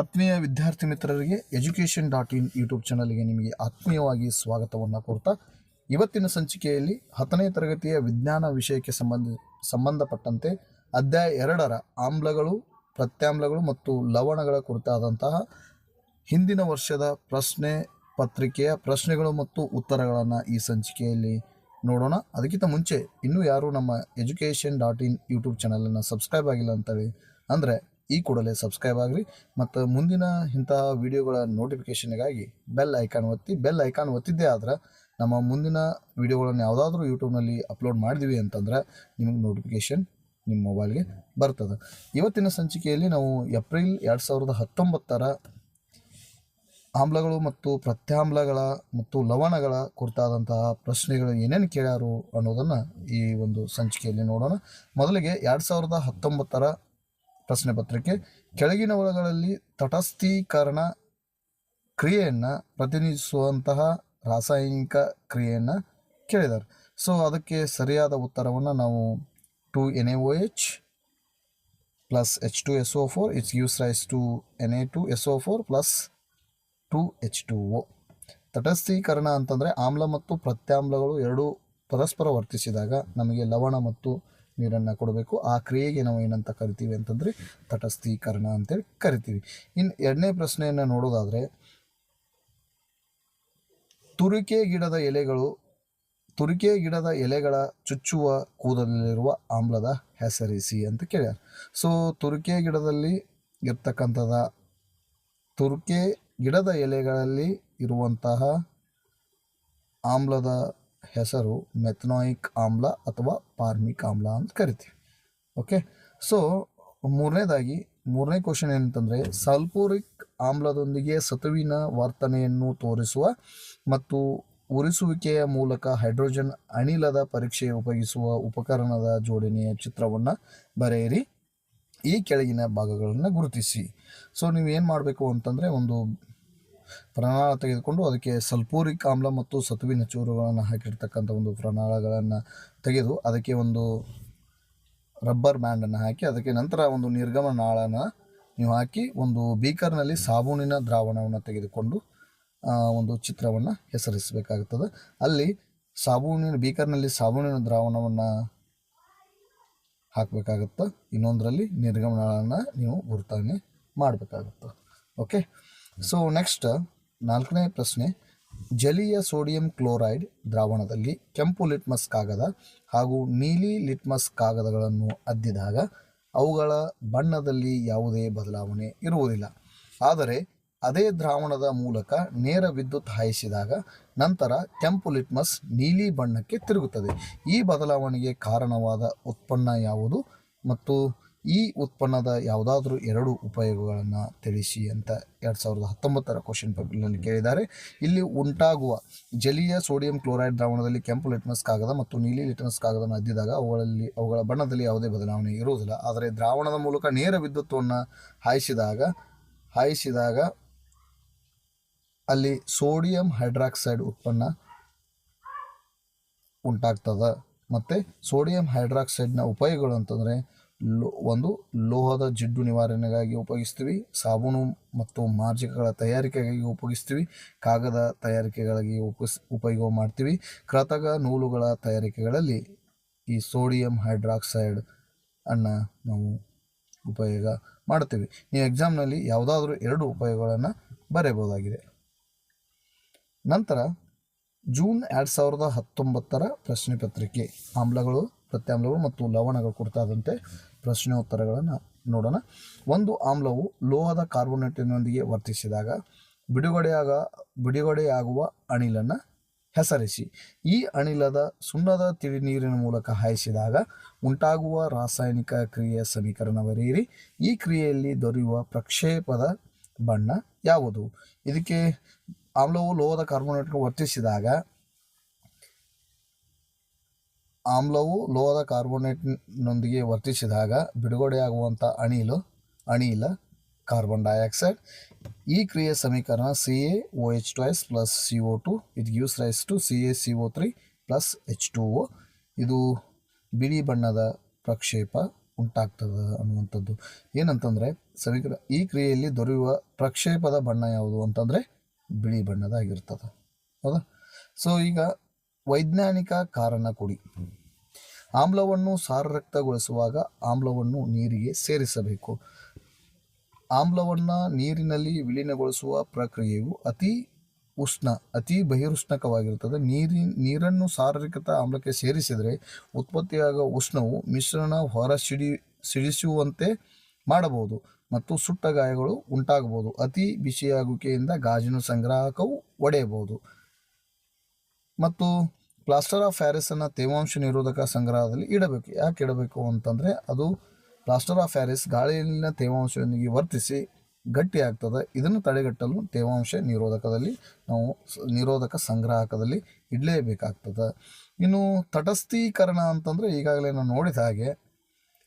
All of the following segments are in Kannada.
ಆತ್ಮೀಯ ವಿದ್ಯಾರ್ಥಿ ಮಿತ್ರರಿಗೆ ಎಜುಕೇಷನ್ ಡಾಟ್ ಇನ್ ಯೂಟ್ಯೂಬ್ ಚಾನಲ್ಗೆ ನಿಮಗೆ ಆತ್ಮೀಯವಾಗಿ ಸ್ವಾಗತವನ್ನು ಕೋರ್ತಾ ಇವತ್ತಿನ ಸಂಚಿಕೆಯಲ್ಲಿ ಹತ್ತನೇ ತರಗತಿಯ ವಿಜ್ಞಾನ ವಿಷಯಕ್ಕೆ ಸಂಬಂಧ, ಸಂಬಂಧಪಟ್ಟಂತೆ ಅಧ್ಯಾಯ ಎರಡರ ಆಮ್ಲಗಳು, ಪ್ರತ್ಯಾಮ್ಲಗಳು ಮತ್ತು ಲವಣಗಳ ಕುರಿತಾದಂತಹ ಹಿಂದಿನ ವರ್ಷದ ಪ್ರಶ್ನೆ ಪತ್ರಿಕೆಯ ಪ್ರಶ್ನೆಗಳು ಮತ್ತು ಉತ್ತರಗಳನ್ನು ಈ ಸಂಚಿಕೆಯಲ್ಲಿ ನೋಡೋಣ. ಅದಕ್ಕಿಂತ ಮುಂಚೆ ಇನ್ನೂ ಯಾರು ನಮ್ಮ ಎಜುಕೇಷನ್ ಡಾಟ್ ಇನ್ ಯೂಟ್ಯೂಬ್ ಚಾನಲನ್ನು ಸಬ್ಸ್ಕ್ರೈಬ್ ಆಗಿಲ್ಲ ಅಂತೇಳಿ ಅಂದರೆ ಈ ಕೂಡಲೇ ಸಬ್ಸ್ಕ್ರೈಬ್ ಆಗಿರಿ. ಮತ್ತು ಮುಂದಿನ ಇಂತಹ ವಿಡಿಯೋಗಳ ನೋಟಿಫಿಕೇಷನ್ಗಾಗಿ ಬೆಲ್ ಐಕಾನ್ ಒತ್ತಿ ಬೆಲ್ ಐಕಾನ್ ಒತ್ತಿದ್ದೇ ಆದ್ರೆ ನಮ್ಮ ಮುಂದಿನ ವಿಡಿಯೋಗಳನ್ನು ಯಾವುದಾದ್ರೂ ಯೂಟ್ಯೂಬ್ನಲ್ಲಿ ಅಪ್ಲೋಡ್ ಮಾಡಿದ್ವಿ ಅಂತಂದ್ರೆ ನಿಮಗೆ ನೋಟಿಫಿಕೇಷನ್ ನಿಮ್ಮ ಮೊಬೈಲ್ಗೆ ಬರ್ತದೆ. ಇವತ್ತಿನ ಸಂಚಿಕೆಯಲ್ಲಿ ನಾವು ಏಪ್ರಿಲ್ ಎರಡು ಸಾವಿರದ ಹತ್ತೊಂಬತ್ತರ ಆಮ್ಲಗಳು ಮತ್ತು ಪ್ರತ್ಯಾಮ್ಲಗಳ ಮತ್ತು ಲವಣಗಳ ಕುರಿತಾದಂತಹ ಪ್ರಶ್ನೆಗಳು ಏನೇನು ಕೇಳ್ಯಾರು ಅನ್ನೋದನ್ನು ಈ ಒಂದು ಸಂಚಿಕೆಯಲ್ಲಿ ನೋಡೋಣ. ಮೊದಲಿಗೆ ಎರಡು ಸಾವಿರದ ಹತ್ತೊಂಬತ್ತರ ಪ್ರಶ್ನೆ ಪತ್ರಿಕೆ. ಕೆಳಗಿನವುಗಳಲ್ಲಿ ತಟಸ್ಥೀಕರಣ ಕ್ರಿಯೆಯನ್ನು ಪ್ರತಿನಿಧಿಸುವಂತಹ ರಾಸಾಯನಿಕ ಕ್ರಿಯೆಯನ್ನು ಕೇಳಿದ್ದಾರೆ ಸೊ ಅದಕ್ಕೆ ಸರಿಯಾದ ಉತ್ತರವನ್ನು ನಾವು two N A O H plus H two S O four, it's use rise to N A two S O four plus two H two O. ತಟಸ್ಥೀಕರಣ ಅಂತಂದರೆ ಆಮ್ಲ ಮತ್ತು ಪ್ರತ್ಯಾಮ್ಲಗಳು ಎರಡೂ ಪರಸ್ಪರ ವರ್ತಿಸಿದಾಗ ನಮಗೆ ಲವಣ ಮತ್ತು ನೀರನ್ನು ಕೊಡಬೇಕು. ಆ ಕ್ರಿಯೆಗೆ ನಾವು ಏನಂತ ಕರಿತೀವಿ ಅಂತಂದರೆ ತಟಸ್ಥೀಕರಣ ಅಂತೇಳಿ ಕರಿತೀವಿ. ಇನ್ನು ಎರಡನೇ ಪ್ರಶ್ನೆಯನ್ನು ನೋಡೋದಾದರೆ, ತುರಿಕೆ ಗಿಡದ ಎಲೆಗಳು, ತುರಿಕೆ ಗಿಡದ ಎಲೆಗಳ ಚುಚ್ಚುವ ಕೂದಲಲ್ಲಿರುವ ಆಮ್ಲದ ಹೆಸರಿಸಿ ಅಂತ ಕೇಳ್ಯಾರ. ಸೊ ತುರಿಕೆ ಗಿಡದಲ್ಲಿ ಇರ್ತಕ್ಕಂಥದ, ತುರಿಕೆ ಗಿಡದ ಎಲೆಗಳಲ್ಲಿ ಇರುವಂತಹ ಆಮ್ಲದ ಹೆಸರು ಮೆಥನಾಯಿಕ್ ಆಮ್ಲ ಅಥವಾ ಪಾರ್ಮಿಕ್ ಆಮ್ಲ ಅಂತ ಕರಿತೀವಿ. ಓಕೆ ಸೊ ಮೂರನೇದಾಗಿ, ಮೂರನೇ ಕ್ವಶನ್ ಏನಂತಂದರೆ, ಸಲ್ಫೂರಿಕ್ ಆಮ್ಲದೊಂದಿಗೆ ಸತುವಿನ ವರ್ತನೆಯನ್ನು ತೋರಿಸುವ ಮತ್ತು ಉರಿಸುವಿಕೆಯ ಮೂಲಕ ಹೈಡ್ರೋಜನ್ ಅನಿಲದ ಪರೀಕ್ಷೆ ಉಪಯೋಗಿಸುವ ಉಪಕರಣದ ಜೋಡಣೆಯ ಚಿತ್ರವನ್ನು ಬರೆಯಿರಿ. ಈ ಕೆಳಗಿನ ಭಾಗಗಳನ್ನು ಗುರುತಿಸಿ. ಸೊ ನೀವು ಏನು ಮಾಡಬೇಕು ಅಂತಂದರೆ, ಒಂದು ಪ್ರಣಾಳ ತೆಗೆದುಕೊಂಡು ಅದಕ್ಕೆ ಸಲ್ಪೂರಿಕ್ ಆಮ್ಲ ಮತ್ತು ಸತುವಿನ ಚೂರುಗಳನ್ನು ಹಾಕಿರ್ತಕ್ಕಂಥ ಒಂದು ಪ್ರಣಾಳಗಳನ್ನು ತೆಗೆದು ಅದಕ್ಕೆ ಒಂದು ರಬ್ಬರ್ ಬ್ಯಾಂಡನ್ನು ಹಾಕಿ ಅದಕ್ಕೆ ನಂತರ ಒಂದು ನಿರ್ಗಮನ ನಾಳನ ನೀವು ಹಾಕಿ ಒಂದು ಬೀಕರ್ನಲ್ಲಿ ಸಾಬೂನಿನ ದ್ರಾವಣವನ್ನು ತೆಗೆದುಕೊಂಡು ಒಂದು ಚಿತ್ರವನ್ನು ಹೆಸರಿಸಬೇಕಾಗುತ್ತದೆ ಅಲ್ಲಿ ಸಾಬೂನಿನ ಬೀಕರ್ನಲ್ಲಿ ಸಾಬೂನಿನ ದ್ರಾವಣವನ್ನು ಹಾಕಬೇಕಾಗುತ್ತೆ. ಇನ್ನೊಂದರಲ್ಲಿ ನಿರ್ಗಮನಗಳನ್ನು ನೀವು ಗುರುತಾನೆ ಮಾಡಬೇಕಾಗುತ್ತೆ. ಓಕೆ? ಸೊ ನೆಕ್ಸ್ಟ್ ನಾಲ್ಕನೇ ಪ್ರಶ್ನೆ. ಜಲೀಯ ಸೋಡಿಯಂ ಕ್ಲೋರೈಡ್ ದ್ರಾವಣದಲ್ಲಿ ಕೆಂಪು ಲಿಟ್ಮಸ್ ಕಾಗದ ಹಾಗೂ ನೀಲಿ ಲಿಟ್ಮಸ್ ಕಾಗದಗಳನ್ನು ಅದ್ದಿದಾಗ ಅವುಗಳ ಬಣ್ಣದಲ್ಲಿ ಯಾವುದೇ ಬದಲಾವಣೆ ಇರುವುದಿಲ್ಲ. ಆದರೆ ಅದೇ ದ್ರಾವಣದ ಮೂಲಕ ನೇರ ವಿದ್ಯುತ್ ಹಾಯಿಸಿದಾಗ ನಂತರ ಕೆಂಪು ಲಿಟ್ಮಸ್ ನೀಲಿ ಬಣ್ಣಕ್ಕೆ ತಿರುಗುತ್ತದೆ. ಈ ಬದಲಾವಣೆಗೆ ಕಾರಣವಾದ ಉತ್ಪನ್ನ ಯಾವುದು ಮತ್ತು ಈ ಉತ್ಪನ್ನದ ಯಾವುದಾದ್ರೂ ಎರಡು ಉಪಯೋಗಗಳನ್ನು ತಿಳಿಸಿ ಅಂತ ಎರಡು ಸಾವಿರದ ಹತ್ತೊಂಬತ್ತರ ಕ್ವಶನ್ ಪೇಪರ್ನಲ್ಲಿ ಕೇಳಿದ್ದಾರೆ. ಇಲ್ಲಿ ಉಂಟಾಗುವ ಜಲೀಯ ಸೋಡಿಯಂ ಕ್ಲೋರೈಡ್ ದ್ರಾವಣದಲ್ಲಿ ಕೆಂಪು ಲಿಟ್ಮಸ್ ಕಾಗದ ಮತ್ತು ನೀಲಿ ಲಿಟ್ಮಸ್ ಕಾಗದವನ್ನು ಅದ್ದಿದಾಗ ಅವುಗಳಲ್ಲಿ, ಅವುಗಳ ಬಣ್ಣದಲ್ಲಿ ಯಾವುದೇ ಬದಲಾವಣೆ ಇರುವುದಿಲ್ಲ. ಆದರೆ ದ್ರಾವಣದ ಮೂಲಕ ನೇರ ವಿದ್ಯುತ್ವನ್ನು ಹಾಯಿಸಿದಾಗ ಹಾಯಿಸಿದಾಗ ಅಲ್ಲಿ ಸೋಡಿಯಂ ಹೈಡ್ರಾಕ್ಸೈಡ್ ಉತ್ಪನ್ನ ಉಂಟಾಗ್ತದೆ. ಮತ್ತು ಸೋಡಿಯಂ ಹೈಡ್ರಾಕ್ಸೈಡ್ನ ಉಪಯೋಗಗಳು ಅಂತಂದರೆ ಒಂದು ಲೋಹದ ಜಿಡ್ಡು ನಿವಾರಣೆಗಾಗಿ ಉಪಯೋಗಿಸ್ತೀವಿ, ಸಾಬೂನು ಮತ್ತು ಮಾರ್ಜಕಗಳ ತಯಾರಿಕೆಗಾಗಿ ಉಪಯೋಗಿಸ್ತೀವಿ, ಕಾಗದ ತಯಾರಿಕೆಗಳಿಗೆ ಉಪಸ್, ಉಪಯೋಗ ಮಾಡ್ತೀವಿ. ಕೃತಕ ನೂಲುಗಳ ತಯಾರಿಕೆಗಳಲ್ಲಿ ಈ ಸೋಡಿಯಂ ಹೈಡ್ರಾಕ್ಸೈಡ್ ಅನ್ನು ನಾವು ಉಪಯೋಗ ಮಾಡ್ತೀವಿ. ನೀವು ಎಕ್ಸಾಮ್ನಲ್ಲಿ ಯಾವುದಾದ್ರೂ ಎರಡು ಉಪಯೋಗಗಳನ್ನು ಬರೆಯಬಹುದಾಗಿದೆ. ನಂತರ ಜೂನ್ ಎರಡು ಸಾವಿರದ ಹತ್ತೊಂಬತ್ತರ ಪ್ರಶ್ನೆ ಪತ್ರಿಕೆ, ಆಮ್ಲಗಳು ಪ್ರತ್ಯಾಮ್ಲಗಳು ಮತ್ತು ಲವಣಗಳು ಕುರಿತಾದಂತೆ ಪ್ರಶ್ನೋತ್ತರಗಳನ್ನು ನೋಡೋಣ. ಒಂದು ಆಮ್ಲವು ಲೋಹದ ಕಾರ್ಬೋನೇಟಿನೊಂದಿಗೆ ವರ್ತಿಸಿದಾಗ ಬಿಡುಗಡೆಯಾಗ, ಬಿಡುಗಡೆಯಾಗುವ ಅಣಿಲನ್ನು ಹೆಸರಿಸಿ. ಈ ಅನಿಲದ ಸುಣ್ಣದ ತಿಳಿ ನೀರಿನ ಮೂಲಕ ಹಾಯಿಸಿದಾಗ ಉಂಟಾಗುವ ರಾಸಾಯನಿಕ ಕ್ರಿಯೆಯ ಸಮೀಕರಣ ಬರೆಯಿರಿ ಈ ಕ್ರಿಯೆಯಲ್ಲಿ ದೊರೆಯುವ ಪ್ರಕ್ಷೇಪದ ಬಣ್ಣ ಯಾವುದು? ಇದಕ್ಕೆ ಆಮ್ಲವು ಲೋಹದ ಕಾರ್ಬೋನೇಟ್ಗೆ ವರ್ತಿಸಿದಾಗ ಆಮ್ಲವು ಲೋಹದ ಕಾರ್ಬೋನೇಟ್ನೊಂದಿಗೆ ವರ್ತಿಸಿದಾಗ ಬಿಡುಗಡೆಯಾಗುವಂಥ ಅಣಿಲು ಅಣಿಲ ಕಾರ್ಬನ್ ಡೈಆಕ್ಸೈಡ್, ಈ ಕ್ರಿಯೆ ಸಮೀಕರಣ C A O H two S plus C O two ಇದು gives rise to C A C O three plus H two O ಇದು ಬಿಳಿ ಬಣ್ಣದ ಪ್ರಕ್ಷೇಪ ಉಂಟಾಗ್ತದೆ ಅನ್ನುವಂಥದ್ದು. ಏನಂತಂದರೆ, ಸಮೀಕರಣ, ಈ ಕ್ರಿಯೆಯಲ್ಲಿ ದೊರೆಯುವ ಪ್ರಕ್ಷೇಪದ ಬಣ್ಣ ಯಾವುದು ಅಂತಂದರೆ, ಬಿಳಿ ಬಣ್ಣದಾಗಿರ್ತದೆ. ಹೌದಾ? ಸೊ ಈಗ ವೈಜ್ಞಾನಿಕ ಕಾರಣ ಕೊಡಿ. ಆಮ್ಲವನ್ನು ಸಾರರಕ್ತಗೊಳಿಸುವಾಗ ಆಮ್ಲವನ್ನು ನೀರಿಗೆ ಸೇರಿಸಬೇಕು. ಆಮ್ಲವನ್ನು ನೀರಿನಲ್ಲಿ ವಿಲೀನಗೊಳಿಸುವ ಪ್ರಕ್ರಿಯೆಯು ಅತಿ ಉಷ್ಣ, ಅತಿ ಬಹಿರುಷ್ಣಕವಾಗಿರುತ್ತದೆ. ನೀರಿ, ನೀರನ್ನು ಸಾರರಿಕತ ಆಮ್ಲಕ್ಕೆ ಸೇರಿಸಿದರೆ ಉತ್ಪತ್ತಿಯಾಗುವ ಉಷ್ಣವು ಮಿಶ್ರಣ ಹೊರ ಸಿಡಿ, ಸಿಡಿಸುವಂತೆ ಮಾಡಬಹುದು ಮತ್ತು ಸುಟ್ಟ ಗಾಯಗಳು ಉಂಟಾಗಬಹುದು. ಅತಿ ಬಿಸಿಯಾಗುವಿಕೆಯಿಂದ ಗಾಜಿನ ಸಂಗ್ರಾಹಕವು ಒಡೆಯಬಹುದು. ಮತ್ತು ಪ್ಲಾಸ್ಟರ್ ಆಫ್ ಪ್ಯಾರಿಸನ್ನು ತೇವಾಂಶ ನಿರೋಧಕ ಸಂಗ್ರಹದಲ್ಲಿ ಇಡಬೇಕು. ಯಾಕೆ ಇಡಬೇಕು ಅಂತಂದರೆ ಅದು ಪ್ಲಾಸ್ಟರ್ ಆಫ್ ಪ್ಯಾರಿಸ್ ಗಾಳಿಯಲ್ಲಿನ ತೇವಾಂಶದೊಂದಿಗೆ ವರ್ತಿಸಿ ಗಟ್ಟಿ ಆಗ್ತದೆ ಇದನ್ನು ತಡೆಗಟ್ಟಲು ತೇವಾಂಶ ನಿರೋಧಕದಲ್ಲಿ ನಾವು ನಿರೋಧಕ ಸಂಗ್ರಾಹಕದಲ್ಲಿ ಇಡಲೇಬೇಕಾಗ್ತದೆ. ಇನ್ನು ತಟಸ್ಥೀಕರಣ ಅಂತಂದರೆ ಈಗಾಗಲೇ ನಾವು ನೋಡಿದ ಹಾಗೆ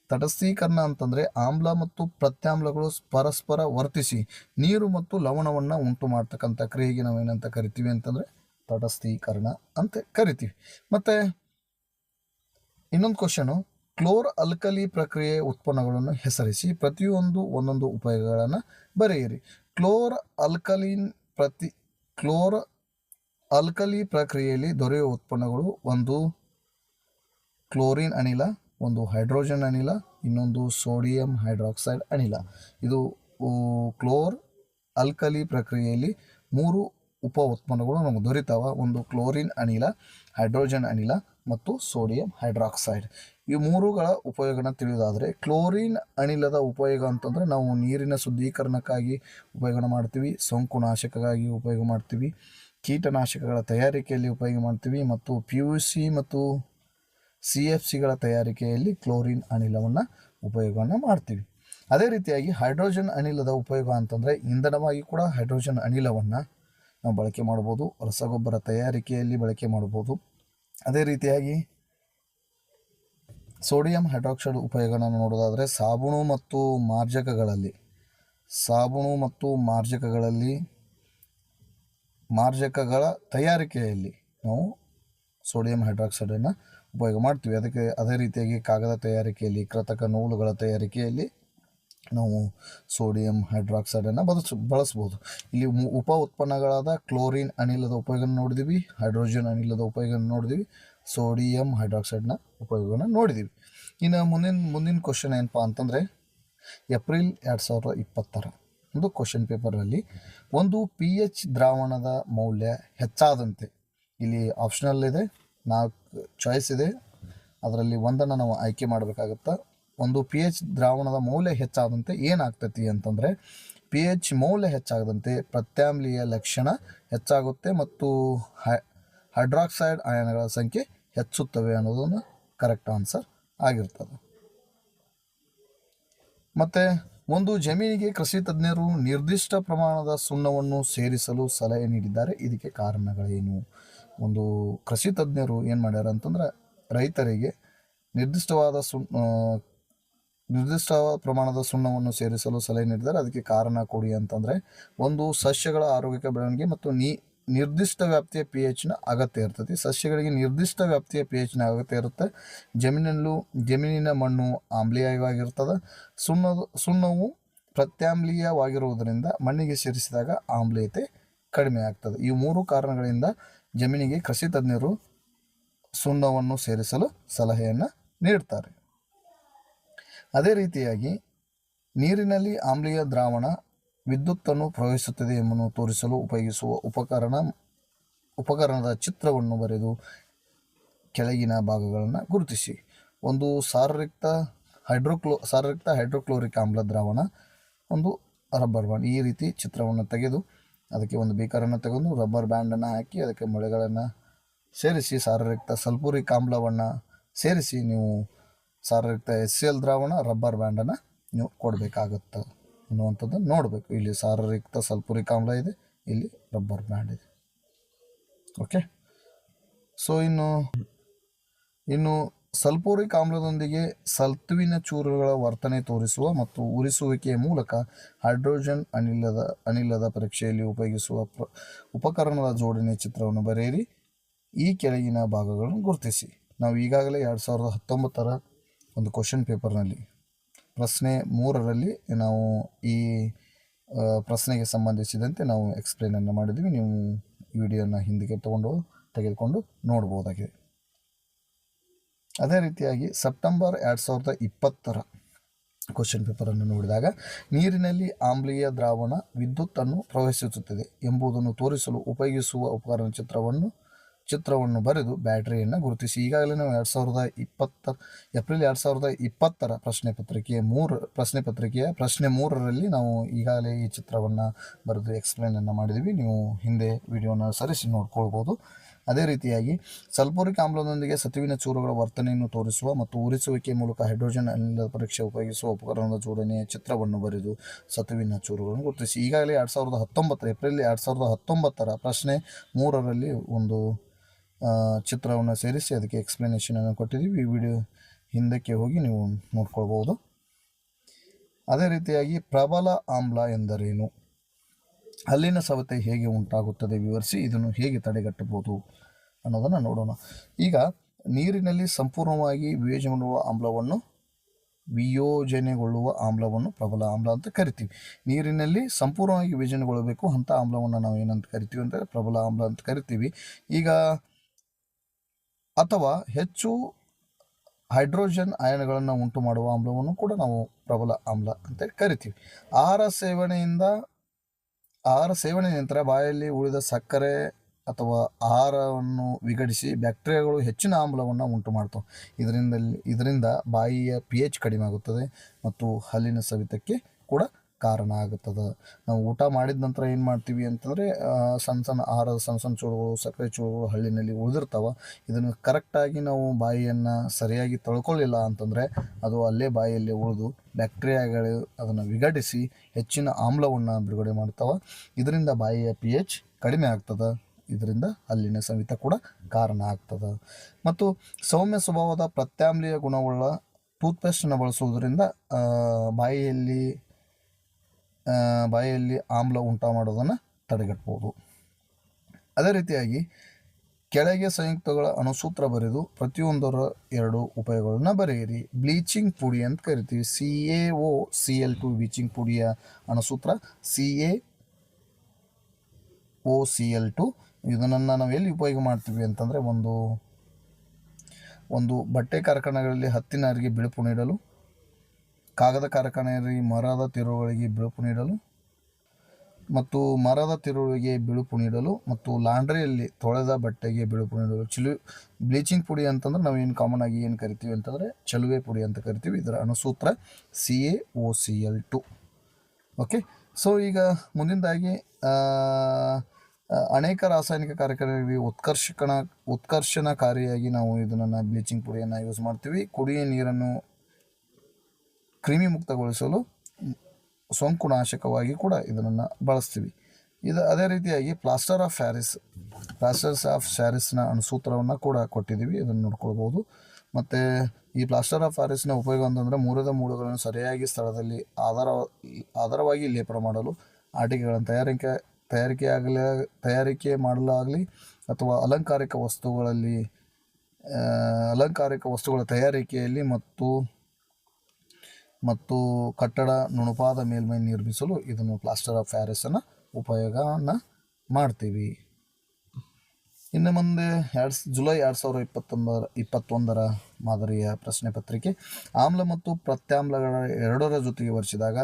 ತಟಸ್ಥೀಕರಣ ಅಂತಂದರೆ ಆಮ್ಲ ಮತ್ತು ಪ್ರತ್ಯಾಮ್ಲಗಳು ಪರಸ್ಪರ ವರ್ತಿಸಿ ನೀರು ಮತ್ತು ಲವಣವನ್ನು ಉಂಟು ಮಾಡ್ತಕ್ಕಂಥ ಕ್ರಿಯೆಗೆ ನಾವೇನಂತ ಕರಿತೀವಿ ಅಂತಂದರೆ ತಟಸ್ಥೀಕರಣ ಅಂತ ಕರಿತೀವಿ. ಮತ್ತು ಇನ್ನೊಂದು ಕ್ವಶನು ಕ್ಲೋರ್ ಅಲ್ಕಲಿ ಪ್ರಕ್ರಿಯೆ ಉತ್ಪನ್ನಗಳನ್ನು ಹೆಸರಿಸಿ ಪ್ರತಿಯೊಂದು ಒಂದೊಂದು ಉಪಯೋಗಗಳನ್ನು ಬರೆಯಿರಿ. ಕ್ಲೋರ್ ಅಲ್ಕಲಿನ್ ಪ್ರತಿ, ಕ್ಲೋರ್ ಅಲ್ಕಲಿ ಪ್ರಕ್ರಿಯೆಯಲ್ಲಿ ದೊರೆಯುವ ಉತ್ಪನ್ನಗಳು ಒಂದು ಕ್ಲೋರಿನ್ ಅನಿಲ, ಒಂದು ಹೈಡ್ರೋಜನ್ ಅನಿಲ, ಇನ್ನೊಂದು ಸೋಡಿಯಂ ಹೈಡ್ರಾಕ್ಸೈಡ್ ಅನಿಲ. ಇದು ಕ್ಲೋರ್ ಅಲ್ಕಲಿ ಪ್ರಕ್ರಿಯೆಯಲ್ಲಿ ಮೂರು ಉಪ ಉತ್ಪನ್ನಗಳು ನಮಗೆ ದೊರೀತಾವ. ಒಂದು ಕ್ಲೋರಿನ್ ಅನಿಲ, ಹೈಡ್ರೋಜನ್ ಅನಿಲ ಮತ್ತು ಸೋಡಿಯಂ ಹೈಡ್ರಾಕ್ಸೈಡ್. ಈ ಮೂರುಗಳ ಉಪಯೋಗನ ತಿಳಿಯೋದಾದರೆ ಕ್ಲೋರಿನ್ ಅನಿಲದ ಉಪಯೋಗ ಅಂತಂದರೆ ನಾವು ನೀರಿನ ಶುದ್ಧೀಕರಣಕ್ಕಾಗಿ ಉಪಯೋಗ ಮಾಡ್ತೀವಿ, ಸೋಂಕು ನಾಶಕಕ್ಕಾಗಿ ಉಪಯೋಗ ಮಾಡ್ತೀವಿ, ಕೀಟನಾಶಕಗಳ ತಯಾರಿಕೆಯಲ್ಲಿ ಉಪಯೋಗ ಮಾಡ್ತೀವಿ ಮತ್ತು ಪಿ ಯು ಸಿ ಮತ್ತು ಸಿ ಎಫ್ ಸಿಗಳ ತಯಾರಿಕೆಯಲ್ಲಿ ಕ್ಲೋರಿನ್ ಅನಿಲವನ್ನು ಉಪಯೋಗವನ್ನು ಮಾಡ್ತೀವಿ. ಅದೇ ರೀತಿಯಾಗಿ ಹೈಡ್ರೋಜನ್ ಅನಿಲದ ಉಪಯೋಗ ಅಂತಂದರೆ, ಇಂಧನವಾಗಿ ಕೂಡ ಹೈಡ್ರೋಜನ್ ಅನಿಲವನ್ನು ನಾವು ಬಳಕೆ ಮಾಡ್ಬೋದು. ರಸಗೊಬ್ಬರ ತಯಾರಿಕೆಯಲ್ಲಿ ಬಳಕೆ ಮಾಡ್ಬೋದು. ಅದೇ ರೀತಿಯಾಗಿ ಸೋಡಿಯಂ ಹೈಡ್ರಾಕ್ಸೈಡ್ ಉಪಯೋಗನ ನೋಡೋದಾದರೆ ಸಾಬೂನು ಮತ್ತು ಮಾರ್ಜಕಗಳಲ್ಲಿ, ಸಾಬೂನು ಮತ್ತು ಮಾರ್ಜಕಗಳಲ್ಲಿ, ಮಾರ್ಜಕಗಳ ತಯಾರಿಕೆಯಲ್ಲಿ ನಾವು ಸೋಡಿಯಂ ಹೈಡ್ರಾಕ್ಸೈಡನ್ನು ಉಪಯೋಗ ಮಾಡ್ತೀವಿ. ಅದಕ್ಕೆ ಅದೇ ರೀತಿಯಾಗಿ ಕಾಗದ ತಯಾರಿಕೆಯಲ್ಲಿ, ಕೃತಕ ನೂಲುಗಳ ತಯಾರಿಕೆಯಲ್ಲಿ ನಾವು ಸೋಡಿಯಂ ಹೈಡ್ರಾಕ್ಸೈಡನ್ನು ಬಳಸ ಬಳಸ್ಬೋದು. ಇಲ್ಲಿ ಉಪ ಉತ್ಪನ್ನಗಳಾದ ಕ್ಲೋರಿನ್ ಅನಿಲದ ಉಪಯೋಗನ ನೋಡಿದ್ದೀವಿ ಹೈಡ್ರೋಜನ್ ಅನಿಲದ ಉಪಯೋಗನ ನೋಡಿದ್ವಿ, ಸೋಡಿಯಂ ಹೈಡ್ರಾಕ್ಸೈಡ್ನ ಉಪಯೋಗನ ನೋಡಿದ್ದೀವಿ ಇನ್ನು ಮುಂದಿನ ಮುಂದಿನ ಕ್ವಶನ್ ಏನಪ್ಪ ಅಂತಂದರೆ, ಏಪ್ರಿಲ್ ಎರಡು ಸಾವಿರದ ಇಪ್ಪತ್ತರ ಒಂದು ಕ್ವಶನ್ ಪೇಪರಲ್ಲಿ ಒಂದು ಪಿ ಎಚ್ ದ್ರಾವಣದ ಮೌಲ್ಯ ಹೆಚ್ಚಾದಂತೆ, ಇಲ್ಲಿ ಆಪ್ಷನಲ್ ಇದೆ, ನಾಲ್ಕು ಚಾಯ್ಸ್ ಇದೆ, ಅದರಲ್ಲಿ ಒಂದನ್ನು ನಾವು ಆಯ್ಕೆ ಮಾಡಬೇಕಾಗುತ್ತಾ ಒಂದು ಪಿ ಎಚ್ ದ್ರಾವಣದ ಮೌಲ್ಯ ಹೆಚ್ಚಾದಂತೆ ಏನಾಗ್ತೈತಿ ಅಂತಂದರೆ ಪಿ ಎಚ್ ಮೌಲ್ಯ ಹೆಚ್ಚಾಗದಂತೆ ಪ್ರತ್ಯಾಮ್ಲೀಯ ಲಕ್ಷಣ ಹೆಚ್ಚಾಗುತ್ತೆ ಮತ್ತು ಹೈಡ್ರಾಕ್ಸೈಡ್ ಅಯಾನಗಳ ಸಂಖ್ಯೆ ಹೆಚ್ಚುತ್ತವೆ ಅನ್ನೋದನ್ನು ಕರೆಕ್ಟ್ ಆನ್ಸರ್ ಆಗಿರ್ತದೆ. ಮತ್ತು ಒಂದು ಜಮೀನಿಗೆ ಕೃಷಿ ತಜ್ಞರು ನಿರ್ದಿಷ್ಟ ಪ್ರಮಾಣದ ಸುಣ್ಣವನ್ನು ಸೇರಿಸಲು ಸಲಹೆ ನೀಡಿದ್ದಾರೆ. ಇದಕ್ಕೆ ಕಾರಣಗಳೇನು? ಒಂದು ಕೃಷಿ ತಜ್ಞರು ಏನು ಮಾಡ್ಯಾರ ಅಂತಂದ್ರೆ ರೈತರಿಗೆ ನಿರ್ದಿಷ್ಟವಾದ ಸುಣ್ಣ ನಿರ್ದಿಷ್ಟವಾದ ಪ್ರಮಾಣದ ಸುಣ್ಣವನ್ನು ಸೇರಿಸಲು ಸಲಹೆ ನೀಡಿದ್ದಾರೆ ಅದಕ್ಕೆ ಕಾರಣ ಕೊಡಿ ಅಂತಂದರೆ, ಒಂದು ಸಸ್ಯಗಳ ಆರೋಗ್ಯಕ ಬೆಳವಣಿಗೆ ಮತ್ತು ನೀ, ನಿರ್ದಿಷ್ಟ ವ್ಯಾಪ್ತಿಯ ಪಿ ಎಚ್ನ ಅಗತ್ಯ ಇರ್ತದೆ. ಸಸ್ಯಗಳಿಗೆ ನಿರ್ದಿಷ್ಟ ವ್ಯಾಪ್ತಿಯ ಪಿ ಎಚ್ನ ಅಗತ್ಯ ಇರುತ್ತೆ. ಜಮೀನಲ್ಲೂ ಜಮೀನಿನ ಮಣ್ಣು ಆಮ್ಲೀಯವಾಗಿರ್ತದೆ. ಸುಣ್ಣದ, ಸುಣ್ಣವು ಪ್ರತ್ಯಾಮ್ಲೀಯವಾಗಿರುವುದರಿಂದ ಮಣ್ಣಿಗೆ ಸೇರಿಸಿದಾಗ ಆಮ್ಲೀಯತೆ ಕಡಿಮೆ ಆಗ್ತದೆ. ಈ ಮೂರು ಕಾರಣಗಳಿಂದ ಜಮೀನಿಗೆ ಕೃಷಿ ತಜ್ಞರು ಸುಣ್ಣವನ್ನು ಸೇರಿಸಲು ಸಲಹೆಯನ್ನು ನೀಡ್ತಾರೆ. ಅದೇ ರೀತಿಯಾಗಿ ನೀರಿನಲ್ಲಿ ಆಮ್ಲೀಯ ದ್ರಾವಣ ವಿದ್ಯುತ್ತನ್ನು ಪ್ರವಹಿಸುತ್ತದೆ ಎಂಬುದನ್ನು ತೋರಿಸಲು ಉಪಯೋಗಿಸುವ ಉಪಕರಣ, ಉಪಕರಣದ ಚಿತ್ರವನ್ನು ಬರೆದು ಕೆಳಗಿನ ಭಾಗಗಳನ್ನು ಗುರುತಿಸಿ. ಒಂದು ಸಾರರಿಕ್ತ ಹೈಡ್ರೋಕ್ಲೋ, ಸಾರರಿಕ್ತ ಹೈಡ್ರೋಕ್ಲೋರಿಕ್ ಆಮ್ಲ ದ್ರಾವಣ, ಒಂದು ರಬ್ಬರ್ ಬ್ಯಾಂಡ್. ಈ ರೀತಿ ಚಿತ್ರವನ್ನು ತೆಗೆದು ಅದಕ್ಕೆ ಒಂದು ಬೇಕರನ್ನು ತೆಗೆದು ರಬ್ಬರ್ ಬ್ಯಾಂಡನ್ನು ಹಾಕಿ ಅದಕ್ಕೆ ಮೊಳೆಗಳನ್ನು ಸೇರಿಸಿ ಸಾರರಿಕ್ತ ಸಲ್ಫೂರಿಕ್ ಆಮ್ಲವನ್ನು ಸೇರಿಸಿ ನೀವು ಸಾರಯುಕ್ತ ಎಸ್ ಎಲ್ ದ್ರಾವಣ, ರಬ್ಬರ್ ಬ್ಯಾಂಡನ್ನು ನೀವು ಕೊಡಬೇಕಾಗುತ್ತೆ. ಅನ್ನುವಂಥದ್ದನ್ನು ನೋಡಬೇಕು. ಇಲ್ಲಿ ಸಾರಯುಕ್ತ ಸಲ್ಫೂರಿಕ್ ಆಮ್ಲ ಇದೆ, ಇಲ್ಲಿ ರಬ್ಬರ್ ಬ್ಯಾಂಡ್ ಇದೆ. ಓಕೆ ಸೊ ಇನ್ನು ಇನ್ನು ಸಲ್ಪೂರಿ ಆಮ್ಲದೊಂದಿಗೆ ಸಲ್ತುವಿನ ಚೂರುಗಳ ವರ್ತನೆ ತೋರಿಸುವ ಮತ್ತು ಉರಿಸುವಿಕೆಯ ಮೂಲಕ ಹೈಡ್ರೋಜನ್ ಅನಿಲದ ಅನಿಲದ ಪರೀಕ್ಷೆಯಲ್ಲಿ ಉಪಯೋಗಿಸುವ ಪ್ರ, ಉಪಕರಣದ ಜೋಡಣೆ ಚಿತ್ರವನ್ನು ಬರೆಯಿರಿ. ಈ ಕೆಳಗಿನ ಭಾಗಗಳನ್ನು ಗುರುತಿಸಿ. ನಾವು ಈಗಾಗಲೇ ಎರಡು ಸಾವಿರದ ಹತ್ತೊಂಬತ್ತರ ಒಂದು ಕ್ವಶನ್ ಪೇಪರ್ನಲ್ಲಿ ಪ್ರಶ್ನೆ ಮೂರರಲ್ಲಿ ನಾವು ಈ ಪ್ರಶ್ನೆಗೆ ಸಂಬಂಧಿಸಿದಂತೆ ನಾವು ಎಕ್ಸ್ಪ್ಲೇನನ್ನು ಮಾಡಿದ್ದೀವಿ. ನೀವು ವಿಡಿಯೋನ ಹಿಂದಿಗೆ ತಗೊಂಡು ತೆಗೆದುಕೊಂಡು ನೋಡ್ಬೋದಾಗಿದೆ. ಅದೇ ರೀತಿಯಾಗಿ ಸೆಪ್ಟೆಂಬರ್ ಎರಡು ಸಾವಿರದ ಇಪ್ಪತ್ತರ ಕ್ವಶನ್ ಪೇಪರನ್ನು ನೋಡಿದಾಗ, ನೀರಿನಲ್ಲಿ ಆಮ್ಲೀಯ ದ್ರಾವಣ ವಿದ್ಯುತ್ತನ್ನು ಪ್ರವೇಶಿಸುತ್ತದೆ ಎಂಬುದನ್ನು ತೋರಿಸಲು ಉಪಯೋಗಿಸುವ ಉಪಕರಣ ಚಿತ್ರವನ್ನು ಚಿತ್ರವನ್ನು ಬರೆದು ಬ್ಯಾಟರಿಯನ್ನು ಗುರುತಿಸಿ. ಈಗಾಗಲೇ ನಾವು ಎರಡು ಸಾವಿರದ ಇಪ್ಪತ್ತರ, ಏಪ್ರಿಲ್ ಎರಡು ಸಾವಿರದ ಇಪ್ಪತ್ತರ ಪ್ರಶ್ನೆ ಪತ್ರಿಕೆಯ ಮೂರು, ಪ್ರಶ್ನೆ ಪತ್ರಿಕೆಯ ಪ್ರಶ್ನೆ ಮೂರರಲ್ಲಿ ನಾವು ಈಗಾಗಲೇ ಈ ಚಿತ್ರವನ್ನು ಬರೆದು ಎಕ್ಸ್ಪ್ಲೇನನ್ನು ಮಾಡಿದ್ವಿ. ನೀವು ಹಿಂದೆ ವಿಡಿಯೋನ ಸರಿಸಿ ನೋಡ್ಕೊಳ್ಬೋದು. ಅದೇ ರೀತಿಯಾಗಿ ಸಲ್ಫೋರಿಕ್ ಆಮ್ಲದೊಂದಿಗೆ ಸತುವಿನ ಚೂರುಗಳ ವರ್ತನೆಯನ್ನು ತೋರಿಸುವ ಮತ್ತು ಉರಿಸುವಿಕೆ ಮೂಲಕ ಹೈಡ್ರೋಜನ್ ಅನಿಲ ಪರೀಕ್ಷೆ ಉಪಯೋಗಿಸುವ ಉಪಕರಣದ ಜೋಡಣೆಯ ಚಿತ್ರವನ್ನು ಬರೆದು ಸತುವಿನ ಚೂರುಗಳನ್ನು ಗುರುತಿಸಿ. ಈಗಾಗಲೇ ಎರಡು ಸಾವಿರದ ಹತ್ತೊಂಬತ್ತರ, ಏಪ್ರಿಲ್ ಎರಡು ಸಾವಿರದ ಹತ್ತೊಂಬತ್ತರ ಪ್ರಶ್ನೆ ಮೂರರಲ್ಲಿ ಒಂದು ಚಿತ್ರವನ್ನು ಸೇರಿಸಿ ಅದಕ್ಕೆ ಎಕ್ಸ್ಪ್ಲನೇಷನನ್ನು ಕೊಟ್ಟಿದ್ದೀವಿ. ಈ ವಿಡಿಯೋ ಹಿಂದಕ್ಕೆ ಹೋಗಿ ನೀವು ನೋಡ್ಕೊಳ್ಬೋದು. ಅದೇ ರೀತಿಯಾಗಿ ಪ್ರಬಲ ಆಮ್ಲ ಎಂದರೇನು? ಅಲ್ಲಿನ ಸವತೆ ಹೇಗೆ ಉಂಟಾಗುತ್ತದೆ ವಿವರಿಸಿ ಇದನ್ನು ಹೇಗೆ ತಡೆಗಟ್ಟಬಹುದು ಅನ್ನೋದನ್ನು ನೋಡೋಣ. ಈಗ ನೀರಿನಲ್ಲಿ ಸಂಪೂರ್ಣವಾಗಿ ವಿಯೋಜನೆಗೊಳ್ಳುವ ಆಮ್ಲವನ್ನು ವಿಯೋಜನೆಗೊಳ್ಳುವ ಆಮ್ಲವನ್ನು ಪ್ರಬಲ ಆಮ್ಲ ಅಂತ ಕರಿತೀವಿ. ನೀರಿನಲ್ಲಿ ಸಂಪೂರ್ಣವಾಗಿ ವಿಯೋಜನೆಗೊಳ್ಳಬೇಕು ಅಂಥ ಆಮ್ಲವನ್ನು ನಾವು ಏನಂತ ಕರಿತೀವಿ ಅಂದರೆ ಪ್ರಬಲ ಆಮ್ಲ ಅಂತ ಕರಿತೀವಿ. ಈಗ ಅಥವಾ ಹೆಚ್ಚು ಹೈಡ್ರೋಜನ್ ಅಯನಗಳನ್ನು ಉಂಟು ಮಾಡುವ ಆಮ್ಲವನ್ನು ಕೂಡ ನಾವು ಪ್ರಬಲ ಆಮ್ಲ ಅಂತ ಕರಿತೀವಿ. ಆಹಾರ ಸೇವನೆಯಿಂದ, ಆಹಾರ ಸೇವನೆ ನಂತರ ಬಾಯಲ್ಲಿ ಉಳಿದ ಸಕ್ಕರೆ ಅಥವಾ ಆಹಾರವನ್ನು ವಿಘಟಿಸಿ ಬ್ಯಾಕ್ಟೀರಿಯಾಗಳು ಹೆಚ್ಚಿನ ಆಮ್ಲವನ್ನು ಉಂಟು ಮಾಡ್ತವೆ ಇದರಿಂದ ಇದರಿಂದ ಬಾಯಿಯ ಪಿ ಎಚ್ ಕಡಿಮೆ ಆಗುತ್ತದೆ ಮತ್ತು ಹಲ್ಲಿನ ಸವಿತಕ್ಕೆ ಕೂಡ ಕಾರಣ ಆಗುತ್ತದೆ. ನಾವು ಊಟ ಮಾಡಿದ ನಂತರ ಏನು ಮಾಡ್ತೀವಿ ಅಂತಂದರೆ ಸಣ್ಣ ಸಣ್ಣ ಆಹಾರದ ಸಣ್ಣ ಸಣ್ಣ ಚೂಳುಗಳು, ಸಕ್ಕರೆ ಚೂಳುಗಳು ಹಳ್ಳಿನಲ್ಲಿ ಉಳಿದಿರ್ತಾವೆ. ಇದನ್ನು ಕರೆಕ್ಟಾಗಿ ನಾವು ಬಾಯಿಯನ್ನು ಸರಿಯಾಗಿ ತೊಳ್ಕೊಳ್ಳಿಲ್ಲ ಅಂತಂದರೆ, ಅದು ಅಲ್ಲೇ ಬಾಯಿಯಲ್ಲಿ ಉಳಿದು ಬ್ಯಾಕ್ಟೀರಿಯಾಗಳು ಅದನ್ನು ವಿಘಟಿಸಿ ಹೆಚ್ಚಿನ ಆಮ್ಲವನ್ನು ಬಿಡುಗಡೆ ಮಾಡ್ತಾವೆ. ಇದರಿಂದ ಬಾಯಿಯ ಪಿ ಎಚ್ ಕಡಿಮೆ ಆಗ್ತದೆ. ಇದರಿಂದ ಅಲ್ಲಿನ ಸವಿತ ಕೂಡ ಕಾರಣ ಆಗ್ತದೆ. ಮತ್ತು ಸೌಮ್ಯ ಸ್ವಭಾವದ ಪ್ರತ್ಯಾಮ್ಲೀಯ ಗುಣವುಳ್ಳ ಟೂತ್ಪೇಸ್ಟನ್ನು ಬಳಸುವುದರಿಂದ ಬಾಯಿಯಲ್ಲಿ ಆ, ಬಾಯಿಯಲ್ಲಿ ಆಮ್ಲ ಉಂಟು ಮಾಡೋದನ್ನು ತಡೆಗಟ್ಬೋದು. ಅದೇ ರೀತಿಯಾಗಿ ಕೆಳಗೆ ಸಂಯುಕ್ತಗಳ ಅಣುಸೂತ್ರ ಬರೆದು ಪ್ರತಿಯೊಂದರ ಎರಡು ಉಪಯೋಗಗಳನ್ನು ಬರೆಯಿರಿ. ಬ್ಲೀಚಿಂಗ್ ಪುಡಿ ಅಂತ ಕರಿತೀವಿ. C A O C L two bleaching ಪುಡಿಯ ಅಣುಸೂತ್ರ C A O C L two ಇದನ್ನು ನಾವು ಎಲ್ಲಿ ಉಪಯೋಗ ಮಾಡ್ತೀವಿ ಅಂತಂದರೆ ಒಂದು ಒಂದು ಬಟ್ಟೆ ಕಾರ್ಖಾನೆಗಳಲ್ಲಿ ಹತ್ತಿನಾರಿಗೆ ಬಿಳುಪು ನೀಡಲು ಕಾಗದ ಕಾರ್ಖಾನೆಯಲ್ಲಿ ಮರದ ತಿರುಳುಗಳಿಗೆ ಬಿಳುಪು ನೀಡಲು ಮತ್ತು ಮರದ ತಿರುಳಿಗೆ ಬಿಳುಪು ನೀಡಲು ಮತ್ತು ಲಾಂಡ್ರಿಯಲ್ಲಿ ತೊಳೆದ ಬಟ್ಟೆಗೆ ಬಿಳುಪು ನೀಡಲು. ಚಿಲು, ಬ್ಲೀಚಿಂಗ್ ಪುಡಿ ಅಂತಂದ್ರೆ ನಾವು ಏನು ಕಾಮನ್ ಆಗಿ ಏನು ಕರಿತೀವಿ ಅಂತಂದರೆ ಚಲುವೆ ಪುಡಿ ಅಂತ ಕರಿತೀವಿ. ಇದರ ಅನುಸೂತ್ರ C A O C L two okay so ಈಗ ಮುಂದಿನದಾಗಿ ಅನೇಕ ರಾಸಾಯನಿಕ ಕಾರ್ಯಕ್ರಮಗಳಿಗೆ ಉತ್ಕರ್ಷಕಣ ಉತ್ಕರ್ಷಣಕಾರಿಯಾಗಿ ನಾವು ಇದನ್ನು ಬ್ಲೀಚಿಂಗ್ ಪುಡಿಯನ್ನು ಯೂಸ್ ಮಾಡ್ತೀವಿ. ಕುಡಿಯ ನೀರನ್ನು ಕ್ರಿಮಿ ಮುಕ್ತಗೊಳಿಸಲು ಸೋಂಕುನಾಶಕವಾಗಿ ಕೂಡ ಇದನ್ನು ಬಳಸ್ತೀವಿ. ಇದು ಅದೇ ರೀತಿಯಾಗಿ plaster of Paris plasters of ಫ್ಯಾರಿಸ್ನ ಅಣುಸೂತ್ರವನ್ನು ಕೂಡ ಕೊಟ್ಟಿದ್ದೀವಿ. ಇದನ್ನು ನೋಡ್ಕೊಳ್ಬೋದು. ಮತ್ತು ಈ ಪ್ಲಾಸ್ಟರ್ ಆಫ್ ಫ್ಯಾರಿಸ್ನ ಉಪಯೋಗ ಅಂತಂದರೆ ಮೂರದ ಮೂಳುಗಳನ್ನು ಸರಿಯಾಗಿ ಸ್ಥಳದಲ್ಲಿ ಆಧಾರ, ಆಧಾರವಾಗಿ ಲೇಪನ ಮಾಡಲು ಆಟಿಕೆಗಳನ್ನು ತಯಾರಿಕೆ ತಯಾರಿಕೆ ಆಗಲಿ, ತಯಾರಿಕೆ ಮಾಡಲಾಗಲಿ ಅಥವಾ ಅಲಂಕಾರಿಕ ವಸ್ತುಗಳಲ್ಲಿ ಅಲಂಕಾರಿಕ ವಸ್ತುಗಳ ತಯಾರಿಕೆಯಲ್ಲಿ ಮತ್ತು ಮತ್ತು ಕಟ್ಟಡ ನುಣುಪಾದ ಮೇಲ್ಮೈ ನಿರ್ಮಿಸಲು ಇದನ್ನು ಪ್ಲಾಸ್ಟರ್ ಆಫ್ ಪ್ಯಾರಿಸನ್ನು ಉಪಯೋಗವನ್ನು ಮಾಡ್ತೀವಿ. ಇನ್ನು ಮುಂದೆ ಎರಡು ಜುಲೈ ಎರಡು ಸಾವಿರದ ಇಪ್ಪತ್ತೊಂದರ ಇಪ್ಪತ್ತೊಂದರ ಮಾದರಿಯ ಪ್ರಶ್ನೆ ಪತ್ರಿಕೆ. ಆಮ್ಲ ಮತ್ತು ಪ್ರತ್ಯಾಮ್ಲಗಳ ಎರಡರ ಜೊತೆಗೆ ವರ್ಷಿದಾಗ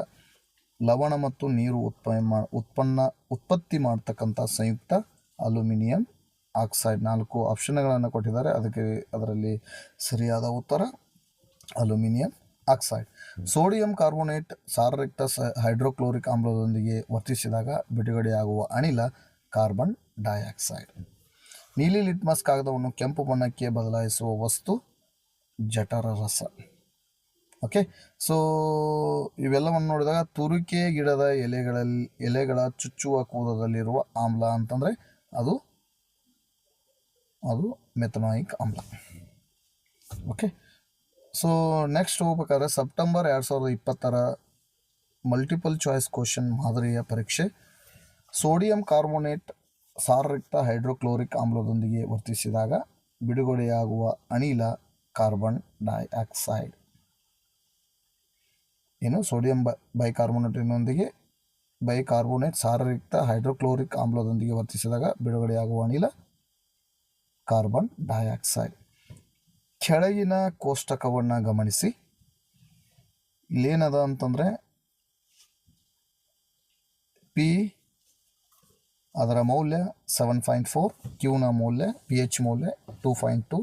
ಲವಣ ಮತ್ತು ನೀರು ಉತ್ಪನ್ನ ಉತ್ಪನ್ನ ಉತ್ಪತ್ತಿ ಮಾಡ್ತಕ್ಕಂಥ ಸಂಯುಕ್ತ ಅಲ್ಯೂಮಿನಿಯಂ ಆಕ್ಸೈಡ್ ನಾಲ್ಕು ಆಪ್ಷನ್ಗಳನ್ನು ಕೊಟ್ಟಿದ್ದಾರೆ. ಅದಕ್ಕೆ ಅದರಲ್ಲಿ ಸರಿಯಾದ ಉತ್ತರ ಅಲ್ಯೂಮಿನಿಯಂ ಆಕ್ಸೈಡ್. ಸೋಡಿಯಂ ಕಾರ್ಬೋನೇಟ್ ಸಾರರಿಕ್ತ ಹೈಡ್ರೋಕ್ಲೋರಿಕ್ ಆಮ್ಲದೊಂದಿಗೆ ವರ್ತಿಸಿದಾಗ ಬಿಡುಗಡೆಯಾಗುವ ಅನಿಲ ಕಾರ್ಬನ್ ಡೈಆಕ್ಸೈಡ್. ನೀಲಿ ಲಿಟ್ಮಸ್ ಕಾಗದವನ್ನು ಕೆಂಪು ಬಣ್ಣಕ್ಕೆ ಬದಲಾಯಿಸುವ ವಸ್ತು ಜಠರ ರಸ. ಓಕೆ, ಸೊ ಇವೆಲ್ಲವನ್ನು ನೋಡಿದಾಗ ತುರಿಕೆ ಗಿಡದ ಎಲೆಗಳಲ್ಲಿ ಎಲೆಗಳ ಚುಚ್ಚುವ ಕೂದದಲ್ಲಿರುವ ಆಮ್ಲ ಅಂತಂದರೆ ಅದು ಅದು ಮೆಥನಾಯಿಕ್ ಆಮ್ಲ. ಓಕೆ ಸೊ ನೆಕ್ಸ್ಟ್ ಹೋಗ್ಬೇಕಾದ್ರೆ ಸೆಪ್ಟೆಂಬರ್ ಎರಡು ಸಾವಿರದ ಇಪ್ಪತ್ತರ ಮಲ್ಟಿಪಲ್ ಚಾಯ್ಸ್ ಕ್ವಶನ್ ಮಾದರಿಯ ಪರೀಕ್ಷೆ. ಸೋಡಿಯಂ ಕಾರ್ಬೋನೇಟ್ ಸಾರರಿಕ್ತ ಹೈಡ್ರೋಕ್ಲೋರಿಕ್ ಆಮ್ಲದೊಂದಿಗೆ ವರ್ತಿಸಿದಾಗ ಬಿಡುಗಡೆಯಾಗುವ ಅನಿಲ ಕಾರ್ಬನ್ ಡೈಆಕ್ಸೈಡ್ ಏನು? ಸೋಡಿಯಂ ಬೈಕಾರ್ಬೋನೇಟಿನೊಂದಿಗೆ ಬೈಕಾರ್ಬೋನೇಟ್ ಸಾರರಿಕ್ತ ಹೈಡ್ರೋಕ್ಲೋರಿಕ್ ಆಮ್ಲದೊಂದಿಗೆ ವರ್ತಿಸಿದಾಗ ಬಿಡುಗಡೆಯಾಗುವ ಅನಿಲ ಕಾರ್ಬನ್ ಡೈಆಕ್ಸೈಡ್ ಕೆಳಗಿನ ಕೋಷ್ಟಕವನ್ನು ಗಮನಿಸಿ. ಇಲ್ಲೇನದ ಅಂತಂದರೆ ಪಿ ಅದರ ಮೌಲ್ಯ ಸೆವೆನ್ ಪಾಯಿಂಟ್ ಫೋರ್ ಕ್ಯೂನ ಮೌಲ್ಯ ಪಿ ಎಚ್ ಮೌಲ್ಯ ಟೂ ಪಾಯಿಂಟ್ ಟು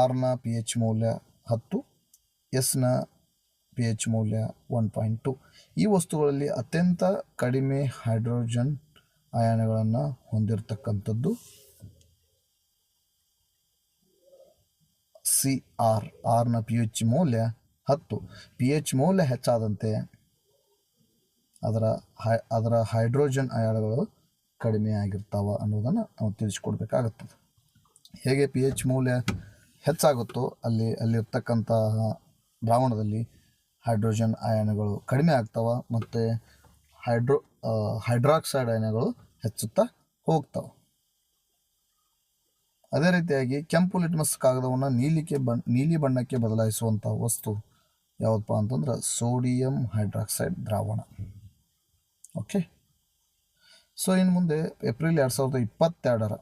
ಆರ್ನ ಪಿ ಎಚ್ ಮೌಲ್ಯ ಹತ್ತು ಎಸ್ನ ಪಿ ಎಚ್ ಮೌಲ್ಯ ಒನ್ ಪಾಯಿಂಟ್ ಟು ಈ ವಸ್ತುಗಳಲ್ಲಿ ಅತ್ಯಂತ ಕಡಿಮೆ ಹೈಡ್ರೋಜನ್ ಅಯಾನಗಳನ್ನು ಹೊಂದಿರತಕ್ಕಂಥದ್ದು ಸಿ ಆರ್ ಆರ್ನ ಪಿ ಎಚ್ ಮೌಲ್ಯ ಹತ್ತು. ಪಿ ಎಚ್ ಮೌಲ್ಯ ಹೆಚ್ಚಾದಂತೆ ಅದರ ಹೈ, ಅದರ ಹೈಡ್ರೋಜನ್ ಅಯಾನುಗಳು ಕಡಿಮೆ ಆಗಿರ್ತಾವೆ ಅನ್ನೋದನ್ನು ನಾವು ತಿಳಿಸ್ಕೊಡ್ಬೇಕಾಗುತ್ತದೆ. ಹೇಗೆ ಪಿ ಎಚ್ ಮೌಲ್ಯ ಹೆಚ್ಚಾಗುತ್ತೋ ಅಲ್ಲಿ ಅಲ್ಲಿರ್ತಕ್ಕಂತಹ ದ್ರಾವಣದಲ್ಲಿ ಹೈಡ್ರೋಜನ್ ಅಯಾನುಗಳು ಕಡಿಮೆ ಆಗ್ತಾವ ಮತ್ತು ಹೈಡ್ರೋ ಹೈಡ್ರಾಕ್ಸೈಡ್ ಅಯಾನುಗಳು ಹೆಚ್ಚುತ್ತಾ ಹೋಗ್ತಾವೆ. ಅದೇ ರೀತಿಯಾಗಿ ಕೆಂಪು ಲಿಟ್ಮಸ್ ಕಾಗದವನ್ನು ನೀಲಿಕೆ ಬಣ್ಣ, ನೀಲಿ ಬಣ್ಣಕ್ಕೆ ಬದಲಾಯಿಸುವಂಥ ವಸ್ತು ಯಾವುದಪ್ಪ ಅಂತಂದ್ರೆ ಸೋಡಿಯಂ ಹೈಡ್ರಾಕ್ಸೈಡ್ ದ್ರಾವಣ. ಓಕೆ? ಸೊ ಇನ್ನು ಮುಂದೆ ಏಪ್ರಿಲ್ ಎರಡು ಸಾವಿರದ ಇಪ್ಪತ್ತೆರಡರ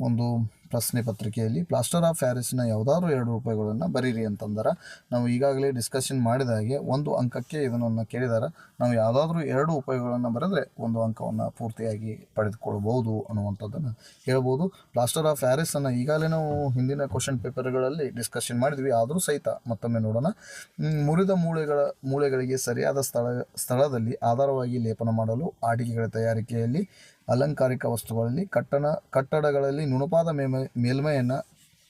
ಒಂದು ಪ್ರಶ್ನೆ ಪತ್ರಿಕೆಯಲ್ಲಿ ಪ್ಲಾಸ್ಟರ್ ಆಫ್ ಪ್ಯಾರಿಸ್ನ ಯಾವುದಾದ್ರು ಎರಡು ರೂಪಾಯಿಗಳನ್ನು ಬರೀರಿ ಅಂತಂದ್ರೆ. ನಾವು ಈಗಾಗಲೇ ಡಿಸ್ಕಷನ್ ಮಾಡಿದ ಹಾಗೆ ಒಂದು ಅಂಕಕ್ಕೆ ಇದನ್ನು ಕೇಳಿದಾರೆ. ನಾವು ಯಾವುದಾದ್ರೂ ಎರಡು ಉಪಾಯಗಳನ್ನು ಬರೆದ್ರೆ ಒಂದು ಅಂಕವನ್ನು ಪೂರ್ತಿಯಾಗಿ ಪಡೆದುಕೊಳ್ಬೋದು ಅನ್ನುವಂಥದ್ದನ್ನು ಹೇಳ್ಬೋದು. ಪ್ಲಾಸ್ಟರ್ ಆಫ್ ಪ್ಯಾರಿಸನ್ನು ಈಗಾಗಲೇ ನಾವು ಹಿಂದಿನ ಕ್ವಶನ್ ಪೇಪರ್ಗಳಲ್ಲಿ ಡಿಸ್ಕಷನ್ ಮಾಡಿದ್ವಿ. ಆದರೂ ಸಹಿತ ಮತ್ತೊಮ್ಮೆ ನೋಡೋಣ. ಮುರಿದ ಮೂಳೆಗಳ, ಮೂಳೆಗಳಿಗೆ ಸರಿಯಾದ ಸ್ಥಳ, ಸ್ಥಳದಲ್ಲಿ ಆಧಾರವಾಗಿ ಲೇಪನ ಮಾಡಲು ಆಟಿಕೆಗಳ ತಯಾರಿಕೆಯಲ್ಲಿ ಅಲಂಕಾರಿಕ ವಸ್ತುಗಳಲ್ಲಿ ಕಟ್ಟಡ ಕಟ್ಟಡಗಳಲ್ಲಿ ನುಣುಪಾದ ಮೇಲ್ಮೈ ಮೇಲ್ಮೈಯನ್ನು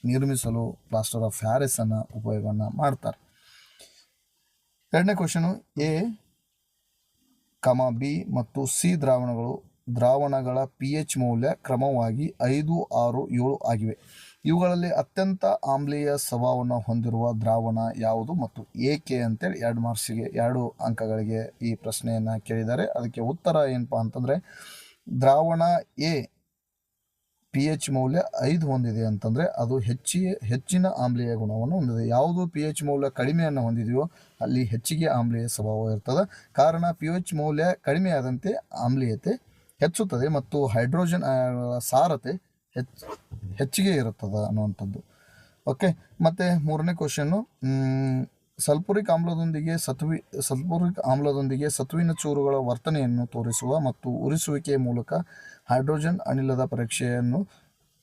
ನಿರ್ಮಿಸಲು ಪ್ಲಾಸ್ಟರ್ ಆಫ್ ಪ್ಯಾರಿಸನ್ನು ಉಪಯೋಗವನ್ನು ಮಾಡ್ತಾರೆ. ಎರಡನೇ ಕ್ವಶನು ಎ, ಕಮ, ಬಿ ಮತ್ತು ಸಿ ದ್ರಾವಣಗಳು ದ್ರಾವಣಗಳ ಪಿ ಎಚ್ ಮೌಲ್ಯ ಕ್ರಮವಾಗಿ ಐದು, ಆರು, ಏಳು ಆಗಿವೆ. ಇವುಗಳಲ್ಲಿ ಅತ್ಯಂತ ಆಮ್ಲೀಯ ಸ್ವಭಾವವನ್ನು ಹೊಂದಿರುವ ದ್ರಾವಣ ಯಾವುದು ಮತ್ತು ಏಕೆ ಅಂತೇಳಿ ಎರಡು ಮಾರ್ಕ್ಸಿಗೆ ಎರಡು ಅಂಕಗಳಿಗೆ ಈ ಪ್ರಶ್ನೆಯನ್ನು ಕೇಳಿದ್ದಾರೆ. ಅದಕ್ಕೆ ಉತ್ತರ ಏನಪ್ಪ ಅಂತಂದರೆ ದ್ರಾವಣ ಎ ಪಿ ಎಚ್ ಮೌಲ್ಯ ಐದು ಹೊಂದಿದೆ ಅಂತಂದರೆ ಅದು ಹೆಚ್ಚಿ ಹೆಚ್ಚಿನ ಆಮ್ಲೀಯ ಗುಣವನ್ನು ಹೊಂದಿದೆ. ಯಾವುದು ಪಿ ಎಚ್ ಮೌಲ್ಯ ಕಡಿಮೆಯನ್ನು ಹೊಂದಿದೆಯೋ ಅಲ್ಲಿ ಹೆಚ್ಚಿಗೆ ಆಮ್ಲೀಯ ಸ್ವಭಾವ ಇರ್ತದೆ. ಕಾರಣ ಪಿ ಎಚ್ ಮೌಲ್ಯ ಕಡಿಮೆಯಾದಂತೆ ಆಮ್ಲೀಯತೆ ಹೆಚ್ಚುತ್ತದೆ ಮತ್ತು ಹೈಡ್ರೋಜನ್ ಸಾರತೆ ಹೆಚ್ಚು, ಹೆಚ್ಚಿಗೆ ಇರುತ್ತದೆ ಅನ್ನುವಂಥದ್ದು. ಓಕೆ ಮತ್ತು ಮೂರನೇ ಕ್ವಶನ್ನು ಸಲ್ಫುರಿಕ್ ಆಮ್ಲದೊಂದಿಗೆ ಸತ್ವಿ ಸಲ್ಫುರಿಕ್ ಆಮ್ಲದೊಂದಿಗೆ ಸತ್ವಿನ ಚೂರುಗಳ ವರ್ತನೆಯನ್ನು ತೋರಿಸುವ ಮತ್ತು ಉರಿಸುವಿಕೆಯ ಮೂಲಕ ಹೈಡ್ರೋಜನ್ ಅನಿಲದ ಪರೀಕ್ಷೆಯನ್ನು,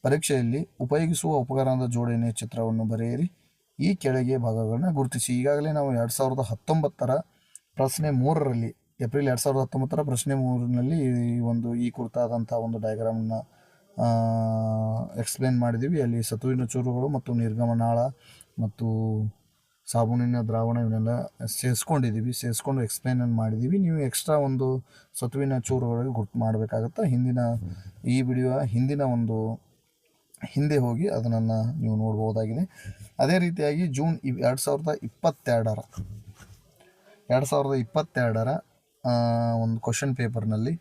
ಪರೀಕ್ಷೆಯಲ್ಲಿ ಉಪಯೋಗಿಸುವ ಉಪಕರಣದ ಜೋಡಣೆಯ ಚಿತ್ರವನ್ನು ಬರೆಯಿರಿ. ಈ ಕೆಳಗೆ ಭಾಗಗಳನ್ನು ಗುರುತಿಸಿ. ಈಗಾಗಲೇ ನಾವು ಎರಡು ಸಾವಿರದ ಹತ್ತೊಂಬತ್ತರ ಪ್ರಶ್ನೆ ಮೂರರಲ್ಲಿ, ಏಪ್ರಿಲ್ ಎರಡು ಸಾವಿರದ ಹತ್ತೊಂಬತ್ತರ ಪ್ರಶ್ನೆ ಮೂರಿನಲ್ಲಿ ಈ ಒಂದು, ಈ ಕುರಿತಾದಂಥ ಒಂದು ಡಯಾಗ್ರಾಮ್ನ ಎಕ್ಸ್ಪ್ಲೇನ್ ಮಾಡಿದ್ದೀವಿ ಅಲ್ಲಿ ಸತುವಿನ ಚೂರುಗಳು ಮತ್ತು ನಿರ್ಗಮನಾಳ ಮತ್ತು ಸಾಬೂನಿನ ದ್ರಾವಣ ಇವನ್ನೆಲ್ಲ ಸೇರಿಸ್ಕೊಂಡಿದ್ದೀವಿ, ಸೇರಿಸ್ಕೊಂಡು ಎಕ್ಸ್ಪ್ಲೇನನ್ನು ಮಾಡಿದ್ದೀವಿ. ನೀವು ಎಕ್ಸ್ಟ್ರಾ ಒಂದು ಸತುವಿನ ಚೂರುಗಳಿಗೆ ಗುರ್ತು ಮಾಡಬೇಕಾಗತ್ತೆ? ಹಿಂದಿನ ಈ ವಿಡಿಯೋ ಹಿಂದಿನ ಒಂದು ಹಿಂದೆ ಹೋಗಿ ಅದನ್ನು ನೀವು ನೋಡ್ಬೋದಾಗಿದೆ. ಅದೇ ರೀತಿಯಾಗಿ ಜೂನ್ ಎರಡು ಸಾವಿರದ ಇಪ್ಪತ್ತೆರಡರ, ಎರಡು ಸಾವಿರದ ಇಪ್ಪತ್ತೆರಡರ ಒಂದು ಕ್ವಶನ್ ಪೇಪರ್ನಲ್ಲಿ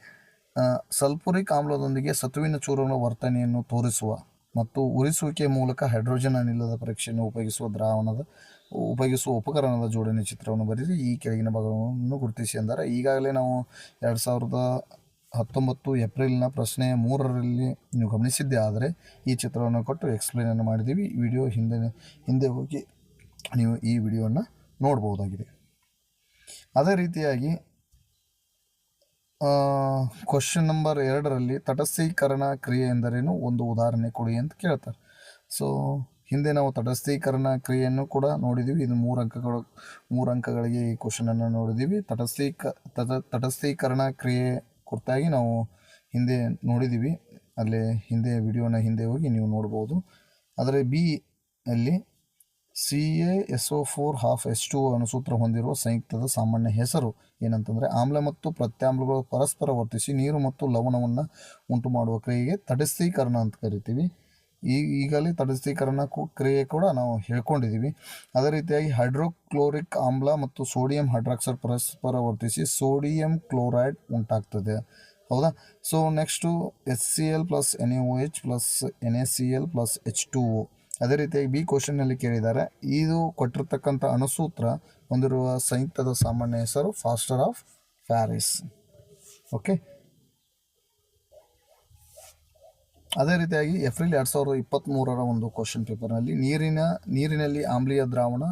ಸಲ್ಫುರಿಕ್ ಆಮ್ಲದೊಂದಿಗೆ ಸತುವಿನ ಚೂರುಗಳ ವರ್ತನೆಯನ್ನು ತೋರಿಸುವ ಮತ್ತು ಉರಿಸುವಿಕೆ ಮೂಲಕ ಹೈಡ್ರೋಜನ್ ಅನಿಲದ ಪರೀಕ್ಷೆಯನ್ನು ಉಪಯೋಗಿಸುವ ದ್ರಾವಣದ ಉಪಯೋಗಿಸುವ ಉಪಕರಣದ ಜೋಡಣೆ ಚಿತ್ರವನ್ನು ಬರೆದು ಈ ಕೆಳಗಿನ ಭಾಗವನ್ನು ಗುರುತಿಸಿ ಎಂದರೆ, ಈಗಾಗಲೇ ನಾವು ಎರಡು ಸಾವಿರದ ಹತ್ತೊಂಬತ್ತು ಏಪ್ರಿಲ್ನ ಪ್ರಶ್ನೆ ಮೂರರಲ್ಲಿ ನೀವು ಗಮನಿಸಿದ್ದೇ. ಆದರೆ, ಈ ಚಿತ್ರವನ್ನು ಕೊಟ್ಟು ಎಕ್ಸ್ಪ್ಲೇನನ್ನು ಮಾಡಿದ್ದೀವಿ. ವಿಡಿಯೋ ಹಿಂದೆ ಹಿಂದೆ ಹೋಗಿ ನೀವು ಈ ವಿಡಿಯೋವನ್ನು ನೋಡ್ಬೋದಾಗಿದೆ. ಅದೇ ರೀತಿಯಾಗಿ ಕ್ವಶನ್ ನಂಬರ್ ಎರಡರಲ್ಲಿ ತಟಸ್ಥೀಕರಣ ಕ್ರಿಯೆ ಎಂದರೇನು? ಒಂದು ಉದಾಹರಣೆ ಕೊಡಿ ಅಂತ ಕೇಳ್ತಾರೆ. ಸೊ ಹಿಂದೆ ನಾವು ತಟಸ್ಥೀಕರಣ ಕ್ರಿಯೆಯನ್ನು ಕೂಡ ನೋಡಿದ್ದೀವಿ ಇದು ಮೂರು ಅಂಕಗಳು, ಮೂರು ಅಂಕಗಳಿಗೆ ಈ ಕ್ವಶನನ್ನು ನೋಡಿದ್ದೀವಿ ತಟಸ್ಥೀಕ, ತಟ, ತಟಸ್ಥೀಕರಣ ಕ್ರಿಯೆ ಕುರಿತಾಗಿ ನಾವು ಹಿಂದೆ ನೋಡಿದ್ದೀವಿ ಅಲ್ಲಿ ಹಿಂದೆ ವಿಡಿಯೋನ ಹಿಂದೆ ಹೋಗಿ ನೀವು ನೋಡ್ಬೋದು. ಆದರೆ ಬಿ ಅಲ್ಲಿ C A S O four half S two ಅಣುಸೂತ್ರ ಹೊಂದಿರುವ ಸಂಯುಕ್ತದ ಸಾಮಾನ್ಯ ಹೆಸರು ಏನಂತಂದರೆ ಆಮ್ಲ ಮತ್ತು ಪ್ರತ್ಯಾಮ್ಲಗಳು ಪರಸ್ಪರ ವರ್ತಿಸಿ ನೀರು ಮತ್ತು ಲವಣವನ್ನು ಉಂಟು ಮಾಡುವ ಕ್ರಿಯೆಗೆ ತಟಸ್ಥೀಕರಣ ಅಂತ ಕರಿತೀವಿ. ಈ ಈಗಲೇ ತಟಸ್ಥೀಕರಣ ಕ್ರಿಯೆ ಕೂಡ ನಾವು ಹೇಳ್ಕೊಂಡಿದ್ದೀವಿ. ಅದೇ ರೀತಿಯಾಗಿ ಹೈಡ್ರೋಕ್ಲೋರಿಕ್ ಆಮ್ಲ ಮತ್ತು ಸೋಡಿಯಂ ಹೈಡ್ರಾಕ್ಸೈಡ್ ಪರಸ್ಪರ ವರ್ತಿಸಿ ಸೋಡಿಯಂ ಕ್ಲೋರೈಡ್ ಉಂಟಾಗ್ತದೆ. ಹೌದಾ? So next S C L plus N O H plus N S C L plus H two O ಅದೇ ರೀತಿಯಾಗಿ ಬಿ ಕ್ವಶನ್ನಲ್ಲಿ ಕೇಳಿದ್ದಾರೆ. ಇದು ಕೊಟ್ಟಿರ್ತಕ್ಕಂಥ ಅಣುಸೂತ್ರ ಹೊಂದಿರುವ ಸಂಯುಕ್ತದ ಸಾಮಾನ್ಯ ಹೆಸರು ಫಾಸ್ಟರ್ ಆಫ್ ಪ್ಯಾರಿಸ್ ಓಕೆ ಅದೇ ರೀತಿಯಾಗಿ ಏಪ್ರಿಲ್ ಎರಡು ಸಾವಿರದ ಇಪ್ಪತ್ತ್ಮೂರರ ಒಂದು ಕ್ವಶನ್ ಪೇಪರ್ನಲ್ಲಿ ನೀರಿನ, ನೀರಿನಲ್ಲಿ ಆಮ್ಲೀಯ ದ್ರಾವಣ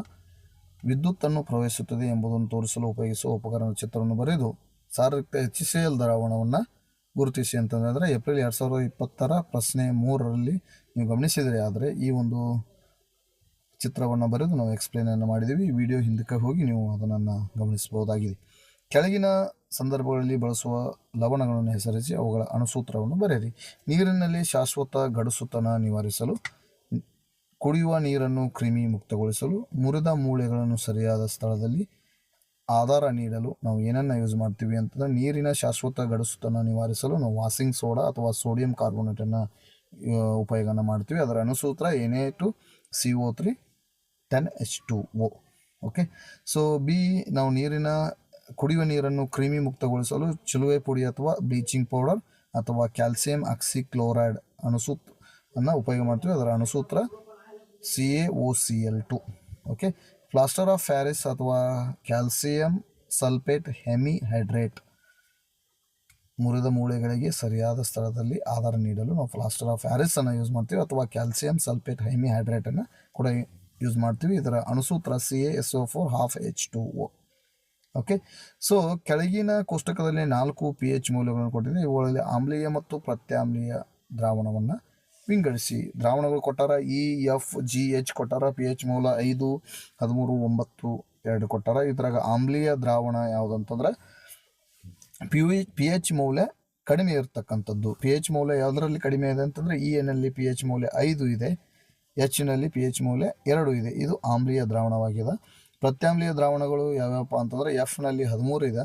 ವಿದ್ಯುತ್ತನ್ನು ಪ್ರವೇಶಿಸುತ್ತದೆ ಎಂಬುದನ್ನು ತೋರಿಸಲು ಉಪಯೋಗಿಸುವ ಉಪಕರಣ ಚಿತ್ರವನ್ನು ಬರೆದು ಸಾರಯುಕ್ತ ಎಚ್ ಸಿ ಎಲ್ ದ್ರಾವಣವನ್ನು ಗುರುತಿಸಿ ಅಂತಂದರೆ ಏಪ್ರಿಲ್ ಎರಡು ಸಾವಿರದ ಇಪ್ಪತ್ತರ ಪ್ರಶ್ನೆ ಮೂರರಲ್ಲಿ ನೀವು ಗಮನಿಸಿದರೆ ಆದರೆ ಈ ಒಂದು ಚಿತ್ರವನ್ನು ಬರೆದು ನಾವು ಎಕ್ಸ್ಪ್ಲೇನನ್ನು ಮಾಡಿದ್ದೀವಿ. ವಿಡಿಯೋ ಹಿಂದಕ್ಕೆ ಹೋಗಿ ನೀವು ಅದನ್ನು ಗಮನಿಸಬಹುದಾಗಿದೆ. ಕೆಳಗಿನ ಸಂದರ್ಭಗಳಲ್ಲಿ ಬಳಸುವ ಲವಣಗಳನ್ನು ಹೆಸರಿಸಿ ಅವುಗಳ ಅಣುಸೂತ್ರವನ್ನು ಬರೆಯಿರಿ. ನೀರಿನಲ್ಲಿ ಶಾಶ್ವತ ಗಡಸುತನ ನಿವಾರಿಸಲು, ಕುಡಿಯುವ ನೀರನ್ನು ಕ್ರಿಮಿ ಮುಕ್ತಗೊಳಿಸಲು, ಮುರಿದ ಮೂಳೆಗಳನ್ನು ಸರಿಯಾದ ಸ್ಥಳದಲ್ಲಿ ಆಧಾರ ನೀಡಲು ನಾವು ಏನನ್ನು ಯೂಸ್ ಮಾಡ್ತೀವಿ ಅಂತಂದರೆ ನೀರಿನ ಶಾಶ್ವತ ಗಡಸುತನ ನಿವಾರಿಸಲು ನಾವು ವಾಸಿಂಗ್ ಸೋಡಾ ಅಥವಾ ಸೋಡಿಯಂ ಕಾರ್ಬೋನೇಟನ್ನು ಉಪಯೋಗನ ಮಾಡ್ತೀವಿ. ಅದರ ಅನುಸೂತ್ರ ಏನೇ two C O three ten H two O okay so B ನಾವು ನೀರಿನ ಕುಡಿಯುವ ನೀರನ್ನು ಕ್ರಿಮಿ ಮುಕ್ತಗೊಳಿಸಲು ಚಿಲುವೆ ಪುಡಿ ಅಥವಾ ಬ್ಲೀಚಿಂಗ್ ಪೌಡರ್ ಅಥವಾ ಕ್ಯಾಲ್ಸಿಯಂ ಆಕ್ಸಿಕ್ಲೋರೈಡ್ ಅಣುಸೂತ್ ಅನ್ನು ಉಪಯೋಗ ಮಾಡ್ತೀವಿ. ಅದರ ಅಣುಸೂತ್ರ C A O C L two okay plaster of Paris ಅಥವಾ ಕ್ಯಾಲ್ಸಿಯಂ ಸಲ್ಫೇಟ್ ಹೆಮಿ ಹೈಡ್ರೇಟ್ ಮುರಿದ ಮೂಳೆಗಳಿಗೆ ಸರಿಯಾದ ಸ್ಥಳದಲ್ಲಿ ಆಧಾರ ನೀಡಲು ನಾವು ಪ್ಲಾಸ್ಟರ್ ಆಫ್ ಪ್ಯಾರಿಸ್ ಅನ್ನು ಯೂಸ್ ಮಾಡ್ತೀವಿ. ಅಥವಾ ಕ್ಯಾಲ್ಸಿಯಂ ಸಲ್ಫೇಟ್ ಹೈಮಿ ಹೈಡ್ರೇಟನ್ನು ಕೂಡ ಯೂಸ್ ಮಾಡ್ತೀವಿ. ಇದರ ಅಣುಸೂತ್ರ C A S O four half H two O okay so ಕೆಳಗಿನ ಕೋಷ್ಟಕದಲ್ಲಿ ನಾಲ್ಕು ಪಿ ಎಚ್ ಮೌಲ್ಯಗಳನ್ನು ಕೊಟ್ಟಿದೆ ಇವುಗಳಲ್ಲಿ ಆಮ್ಲೀಯ ಮತ್ತು ಪ್ರತ್ಯಾಮ್ಲೀಯ ದ್ರಾವಣವನ್ನು ವಿಂಗಡಿಸಿ. ದ್ರಾವಣಗಳು ಕೊಟ್ಟಾರ ಇ ಎಫ್ ಜಿ ಎಚ್ ಕೊಟ್ಟಾರ ಪಿ ಎಚ್ ಮೌಲ್ಯ ಐದು, ಹದಿಮೂರು, ಒಂಬತ್ತು, ಎರಡು ಕೊಟ್ಟಾರ. ಇದ್ರಾಗ ಆಮ್ಲೀಯ ದ್ರಾವಣ ಯಾವುದಂತಂದ್ರೆ ಪಿ ಪಿ ಎಚ್ ಮೌಲ್ಯ ಕಡಿಮೆ ಇರತಕ್ಕಂಥದ್ದು. ಪಿ ಎಚ್ ಮೌಲ್ಯ ಯಾವುದರಲ್ಲಿ ಕಡಿಮೆ ಇದೆ ಅಂತಂದ್ರೆ ಇ ಎನ್ನಲ್ಲಿ ಪಿ ಎಚ್ ಮೌಲ್ಯ ಐದು ಇದೆ ಎಚ್ನಲ್ಲಿ ಪಿ ಎಚ್ ಮೌಲ್ಯ ಎರಡು ಇದೆ. ಇದು ಆಮ್ಲೀಯ ದ್ರಾವಣವಾಗಿದೆ. ಪ್ರತ್ಯಾಮ್ಲೀಯ ದ್ರಾವಣಗಳು ಯಾವ್ಯಾವಪ್ಪ ಅಂತಂದರೆ ಎಫ್ನಲ್ಲಿ ಹದಿಮೂರು ಇದೆ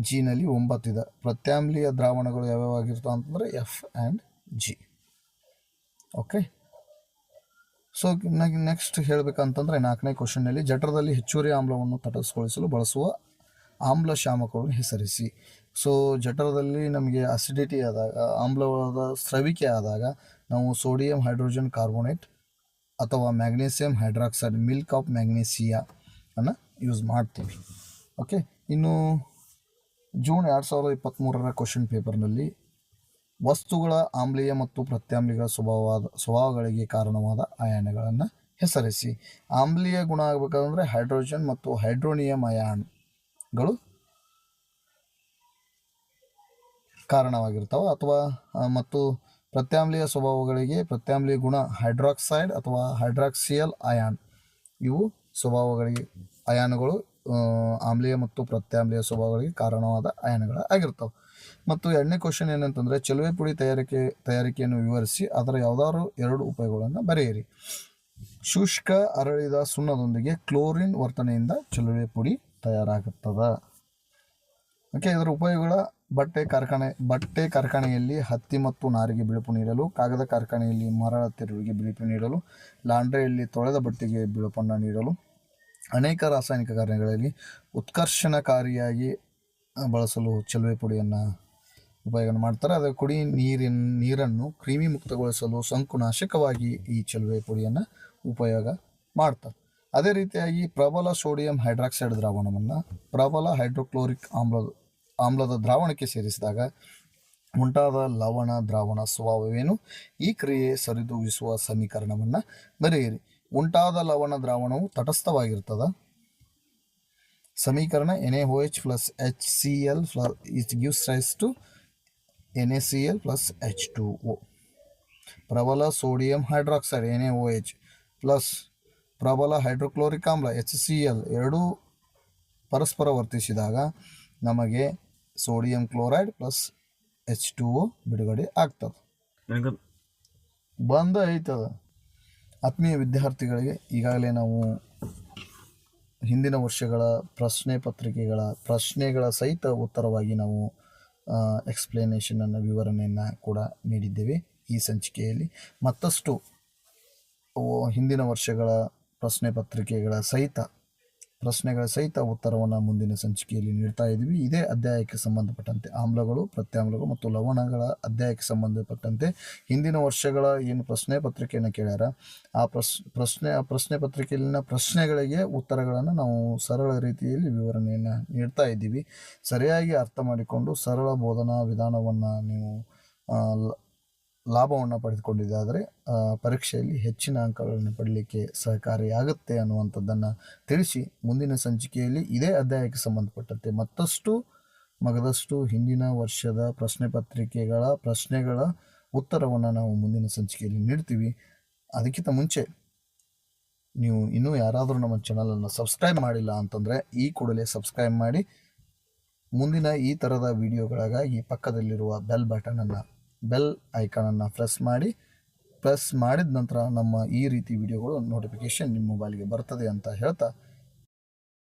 ಜಿನಲ್ಲಿ ಒಂಬತ್ತಿದೆ ಪ್ರತ್ಯಾಮ್ಲೀಯ ದ್ರಾವಣಗಳು ಯಾವ್ಯಾವಾಗಿರ್ತಾವೆ ಅಂತಂದರೆ F and G okay so next ಹೇಳಬೇಕಂತಂದರೆ ನಾಲ್ಕನೇ ಕ್ವಶನ್ನಲ್ಲಿ ಜಠರದಲ್ಲಿ ಹೆಚ್ಚುವರಿ ಆಮ್ಲವನ್ನು ತಟಸ್ಥಗೊಳಿಸಲು ಬಳಸುವ ಆಮ್ಲ ಶಾಮಕವನ್ನು ಹೆಸರಿಸಿ. ಸೊ ಜಠರದಲ್ಲಿ ನಮಗೆ ಅಸಿಡಿಟಿ ಆದಾಗ, ಆಮ್ಲವಾದ ಸ್ರವಿಕೆ ಆದಾಗ ನಾವು ಸೋಡಿಯಂ ಹೈಡ್ರೋಜನ್ ಕಾರ್ಬೋನೇಟ್ ಅಥವಾ magnesium hydroxide milk of magnesia ಅನ್ನು ಯೂಸ್ ಮಾಡ್ತೀವಿ. ಓಕೆ ಇನ್ನು ಜೂನ್ ಎರಡು ಸಾವಿರದ ಇಪ್ಪತ್ತ್ಮೂರರ ಕ್ವಶನ್ ಪೇಪರ್ನಲ್ಲಿ ವಸ್ತುಗಳ ಆಮ್ಲೀಯ ಮತ್ತು ಪ್ರತ್ಯಾಮ್ಲೀಯ ಸ್ವಭಾವದ ಸ್ವಭಾವಗಳಿಗೆ ಕಾರಣವಾದ ಅಯಾನುಗಳನ್ನು ಹೆಸರಿಸಿ. ಆಮ್ಲೀಯ ಗುಣ ಆಗಬೇಕಂದ್ರೆ ಹೈಡ್ರೋಜನ್ ಮತ್ತು ಹೈಡ್ರೋನಿಯಂ ಅಯಾನ್ಗಳು ಕಾರಣವಾಗಿರ್ತವೆ. ಅಥವಾ ಮತ್ತು ಪ್ರತ್ಯಾಮ್ಲೀಯ ಸ್ವಭಾವಗಳಿಗೆ ಪ್ರತ್ಯಾಮ್ಲೀಯ ಗುಣ ಹೈಡ್ರಾಕ್ಸೈಡ್ ಅಥವಾ ಹೈಡ್ರಾಕ್ಸಿಯಲ್ ಅಯಾನ್. ಇವು ಸ್ವಭಾವಗಳಿಗೆ ಅಯಾನುಗಳು ಆಮ್ಲೀಯ ಮತ್ತು ಪ್ರತ್ಯಾಮ್ಲೀಯ ಸ್ವಭಾವಗಳಿಗೆ ಕಾರಣವಾದ ಅಯಾನುಗಳು ಆಗಿರ್ತವೆ ಮತ್ತು ಎರಡನೇ ಕ್ವಶನ್ ಏನಂತಂದರೆ, ಚೆಲುವೆ ಪುಡಿ ತಯಾರಿಕೆ, ತಯಾರಿಕೆಯನ್ನು ವಿವರಿಸಿ, ಅದರ ಯಾವುದಾದ್ರು ಎರಡು ಉಪಯೋಗಗಳನ್ನು ಬರೆಯಿರಿ. ಶುಷ್ಕ ಅರಳಿದ ಸುಣ್ಣದೊಂದಿಗೆ ಕ್ಲೋರಿನ್ ವರ್ತನೆಯಿಂದ ಚೆಲುವೆ ಪುಡಿ ತಯಾರಾಗುತ್ತದೆ. ಓಕೆ ಇದರ ಉಪಯೋಗಗಳ ಬಟ್ಟೆ ಕಾರ್ಖಾನೆ, ಬಟ್ಟೆ ಕಾರ್ಖಾನೆಯಲ್ಲಿ ಹತ್ತಿ ಮತ್ತು ನಾರಿಗೆ ಬಿಳುಪು ನೀಡಲು, ಕಾಗದ ಕಾರ್ಖಾನೆಯಲ್ಲಿ ಮರಳ ತಿರುವಿಗೆ ಬಿಳುಪು ನೀಡಲು, ಲಾಂಡ್ರಿಯಲ್ಲಿ ತೊಳೆದ ಬಟ್ಟೆಗೆ ಬಿಳುಪನ್ನು ನೀಡಲು ಅನೇಕ ರಾಸಾಯನಿಕ ಕಾರಣಗಳಲ್ಲಿ ಉತ್ಕರ್ಷಣಕಾರಿಯಾಗಿ ಬಳಸಲು ಚಲುವೆ ಪುಡಿಯನ್ನು ಉಪಯೋಗ ಮಾಡ್ತಾರೆ. ಅದರ ಕುಡಿ ನೀರಿನ, ನೀರನ್ನು ಕ್ರಿಮಿ ಮುಕ್ತಗೊಳಿಸಲು ಸಂಕುನಾಶಕವಾಗಿ ಈ ಚಲುವೆ ಪುಡಿಯನ್ನು ಉಪಯೋಗ ಮಾಡ್ತಾರೆ. ಅದೇ ರೀತಿಯಾಗಿ ಪ್ರಬಲ ಸೋಡಿಯಂ ಹೈಡ್ರಾಕ್ಸೈಡ್ ದ್ರಾವಣವನ್ನು ಪ್ರಬಲ ಹೈಡ್ರೋಕ್ಲೋರಿಕ್ ಆಮ್ಲದ ಆಮ್ಲದ ದ್ರಾವಣಕ್ಕೆ ಸೇರಿಸಿದಾಗ ಉಂಟಾದ ಲವಣ, ದ್ರಾವಣ ಸ್ವಭಾವವೇನು? ಈ ಕ್ರಿಯೆ ಸರಿದೂಗಿಸುವ ಸಮೀಕರಣವನ್ನು ಬರೆಯಿರಿ. ಉಂಟಾದ ಲವಣ ದ್ರಾವಣವು ತಟಸ್ಥವಾಗಿರ್ತದ ಸಮೀಕರಣ N A O H plus H C L plus it gives rise to N A C L plus H two O. ಪ್ರಬಲ sodium hydroxide N A O H plus ಪ್ರಬಲ ಹೈಡ್ರೋಕ್ಲೋರಿಕ್ ಆಮ್ಲ ಎಚ್ ಸಿ ಎಲ್ ಎರಡೂ ಪರಸ್ಪರ ವರ್ತಿಸಿದಾಗ ನಮಗೆ sodium chloride plus H two O ಬಿಡುಗಡೆ ಆಗ್ತದೆ. ಬಂದ ಐತದ. ಆತ್ಮೀಯ ವಿದ್ಯಾರ್ಥಿಗಳಿಗೆ ಈಗಾಗಲೇ ನಾವು ಹಿಂದಿನ ವರ್ಷಗಳ ಪ್ರಶ್ನೆ ಪತ್ರಿಕೆಗಳ ಪ್ರಶ್ನೆಗಳ ಸಹಿತ ಉತ್ತರವಾಗಿ ನಾವು ಎಕ್ಸ್ಪ್ಲನೇಷನನ್ನು ವಿವರಣೆಯನ್ನು ಕೂಡ ನೀಡಿದ್ದೇವೆ ಈ ಸಂಚಿಕೆಯಲ್ಲಿ. ಮತ್ತಷ್ಟು ಹಿಂದಿನ ವರ್ಷಗಳ ಪ್ರಶ್ನೆ ಪತ್ರಿಕೆಗಳ ಸಹಿತ ಪ್ರಶ್ನೆಗಳ ಸಹಿತ ಉತ್ತರವನ್ನು ಮುಂದಿನ ಸಂಚಿಕೆಯಲ್ಲಿ ನೀಡ್ತಾ ಇದ್ದೀವಿ ಇದೇ ಅಧ್ಯಾಯಕ್ಕೆ ಸಂಬಂಧಪಟ್ಟಂತೆ ಆಮ್ಲಗಳು, ಪ್ರತ್ಯಾಮ್ಲಗಳು ಮತ್ತು ಲವಣಗಳ ಅಧ್ಯಾಯಕ್ಕೆ ಸಂಬಂಧಪಟ್ಟಂತೆ ಹಿಂದಿನ ವರ್ಷಗಳ ಏನು ಪ್ರಶ್ನೆ ಪತ್ರಿಕೆಯನ್ನು ಕೇಳ್ಯಾರ? ಆ ಪ್ರಶ್, ಪ್ರಶ್ನೆ, ಆ ಪ್ರಶ್ನೆ ಪತ್ರಿಕೆಯಲ್ಲಿನ ಪ್ರಶ್ನೆಗಳಿಗೆ ಉತ್ತರಗಳನ್ನು ನಾವು ಸರಳ ರೀತಿಯಲ್ಲಿ ವಿವರಣೆಯನ್ನು ನೀಡ್ತಾ ಇದ್ದೀವಿ ಸರಿಯಾಗಿ ಅರ್ಥ ಮಾಡಿಕೊಂಡು ಸರಳ ಬೋಧನಾ ವಿಧಾನವನ್ನು ನೀವು ಲಾಭವನ್ನು ಪಡೆದುಕೊಂಡಿದ್ದಾದರೆ ಪರೀಕ್ಷೆಯಲ್ಲಿ ಹೆಚ್ಚಿನ ಅಂಕಗಳನ್ನು ಪಡಲಿಕ್ಕೆ ಸಹಕಾರಿಯಾಗುತ್ತೆ ಅನ್ನುವಂಥದ್ದನ್ನು ತಿಳಿಸಿ ಮುಂದಿನ ಸಂಚಿಕೆಯಲ್ಲಿ ಇದೇ ಅಧ್ಯಾಯಕ್ಕೆ ಸಂಬಂಧಪಟ್ಟಂತೆ ಮತ್ತಷ್ಟು ಮಗದಷ್ಟು ಹಿಂದಿನ ವರ್ಷದ ಪ್ರಶ್ನೆ ಪತ್ರಿಕೆಗಳ ಪ್ರಶ್ನೆಗಳ ಉತ್ತರವನ್ನು ನಾವು ಮುಂದಿನ ಸಂಚಿಕೆಯಲ್ಲಿ ನೀಡ್ತೀವಿ. ಅದಕ್ಕಿಂತ ಮುಂಚೆ ನೀವು ಇನ್ನೂ ಯಾರಾದರೂ ನಮ್ಮ ಚಾನಲನ್ನು ಸಬ್ಸ್ಕ್ರೈಬ್ ಮಾಡಿಲ್ಲ ಅಂತಂದರೆ ಈ ಕೂಡಲೇ ಸಬ್ಸ್ಕ್ರೈಬ್ ಮಾಡಿ, ಮುಂದಿನ ಈ ಥರದ ವಿಡಿಯೋಗಳಿಗಾಗಿ ಪಕ್ಕದಲ್ಲಿರುವ ಬೆಲ್ ಬಟನನ್ನು ಬೆಲ್ ಐಕಾನನ್ನು ಪ್ರೆಸ್ ಮಾಡಿ, ಪ್ರೆಸ್ ಮಾಡಿದ ನಂತರ ನಮ್ಮ ಈ ರೀತಿ ವಿಡಿಯೋಗಳು ನೋಟಿಫಿಕೇಷನ್ ನಿಮ್ಮ ಮೊಬೈಲ್ಗೆ ಬರ್ತದೆ ಅಂತ ಹೇಳ್ತಾ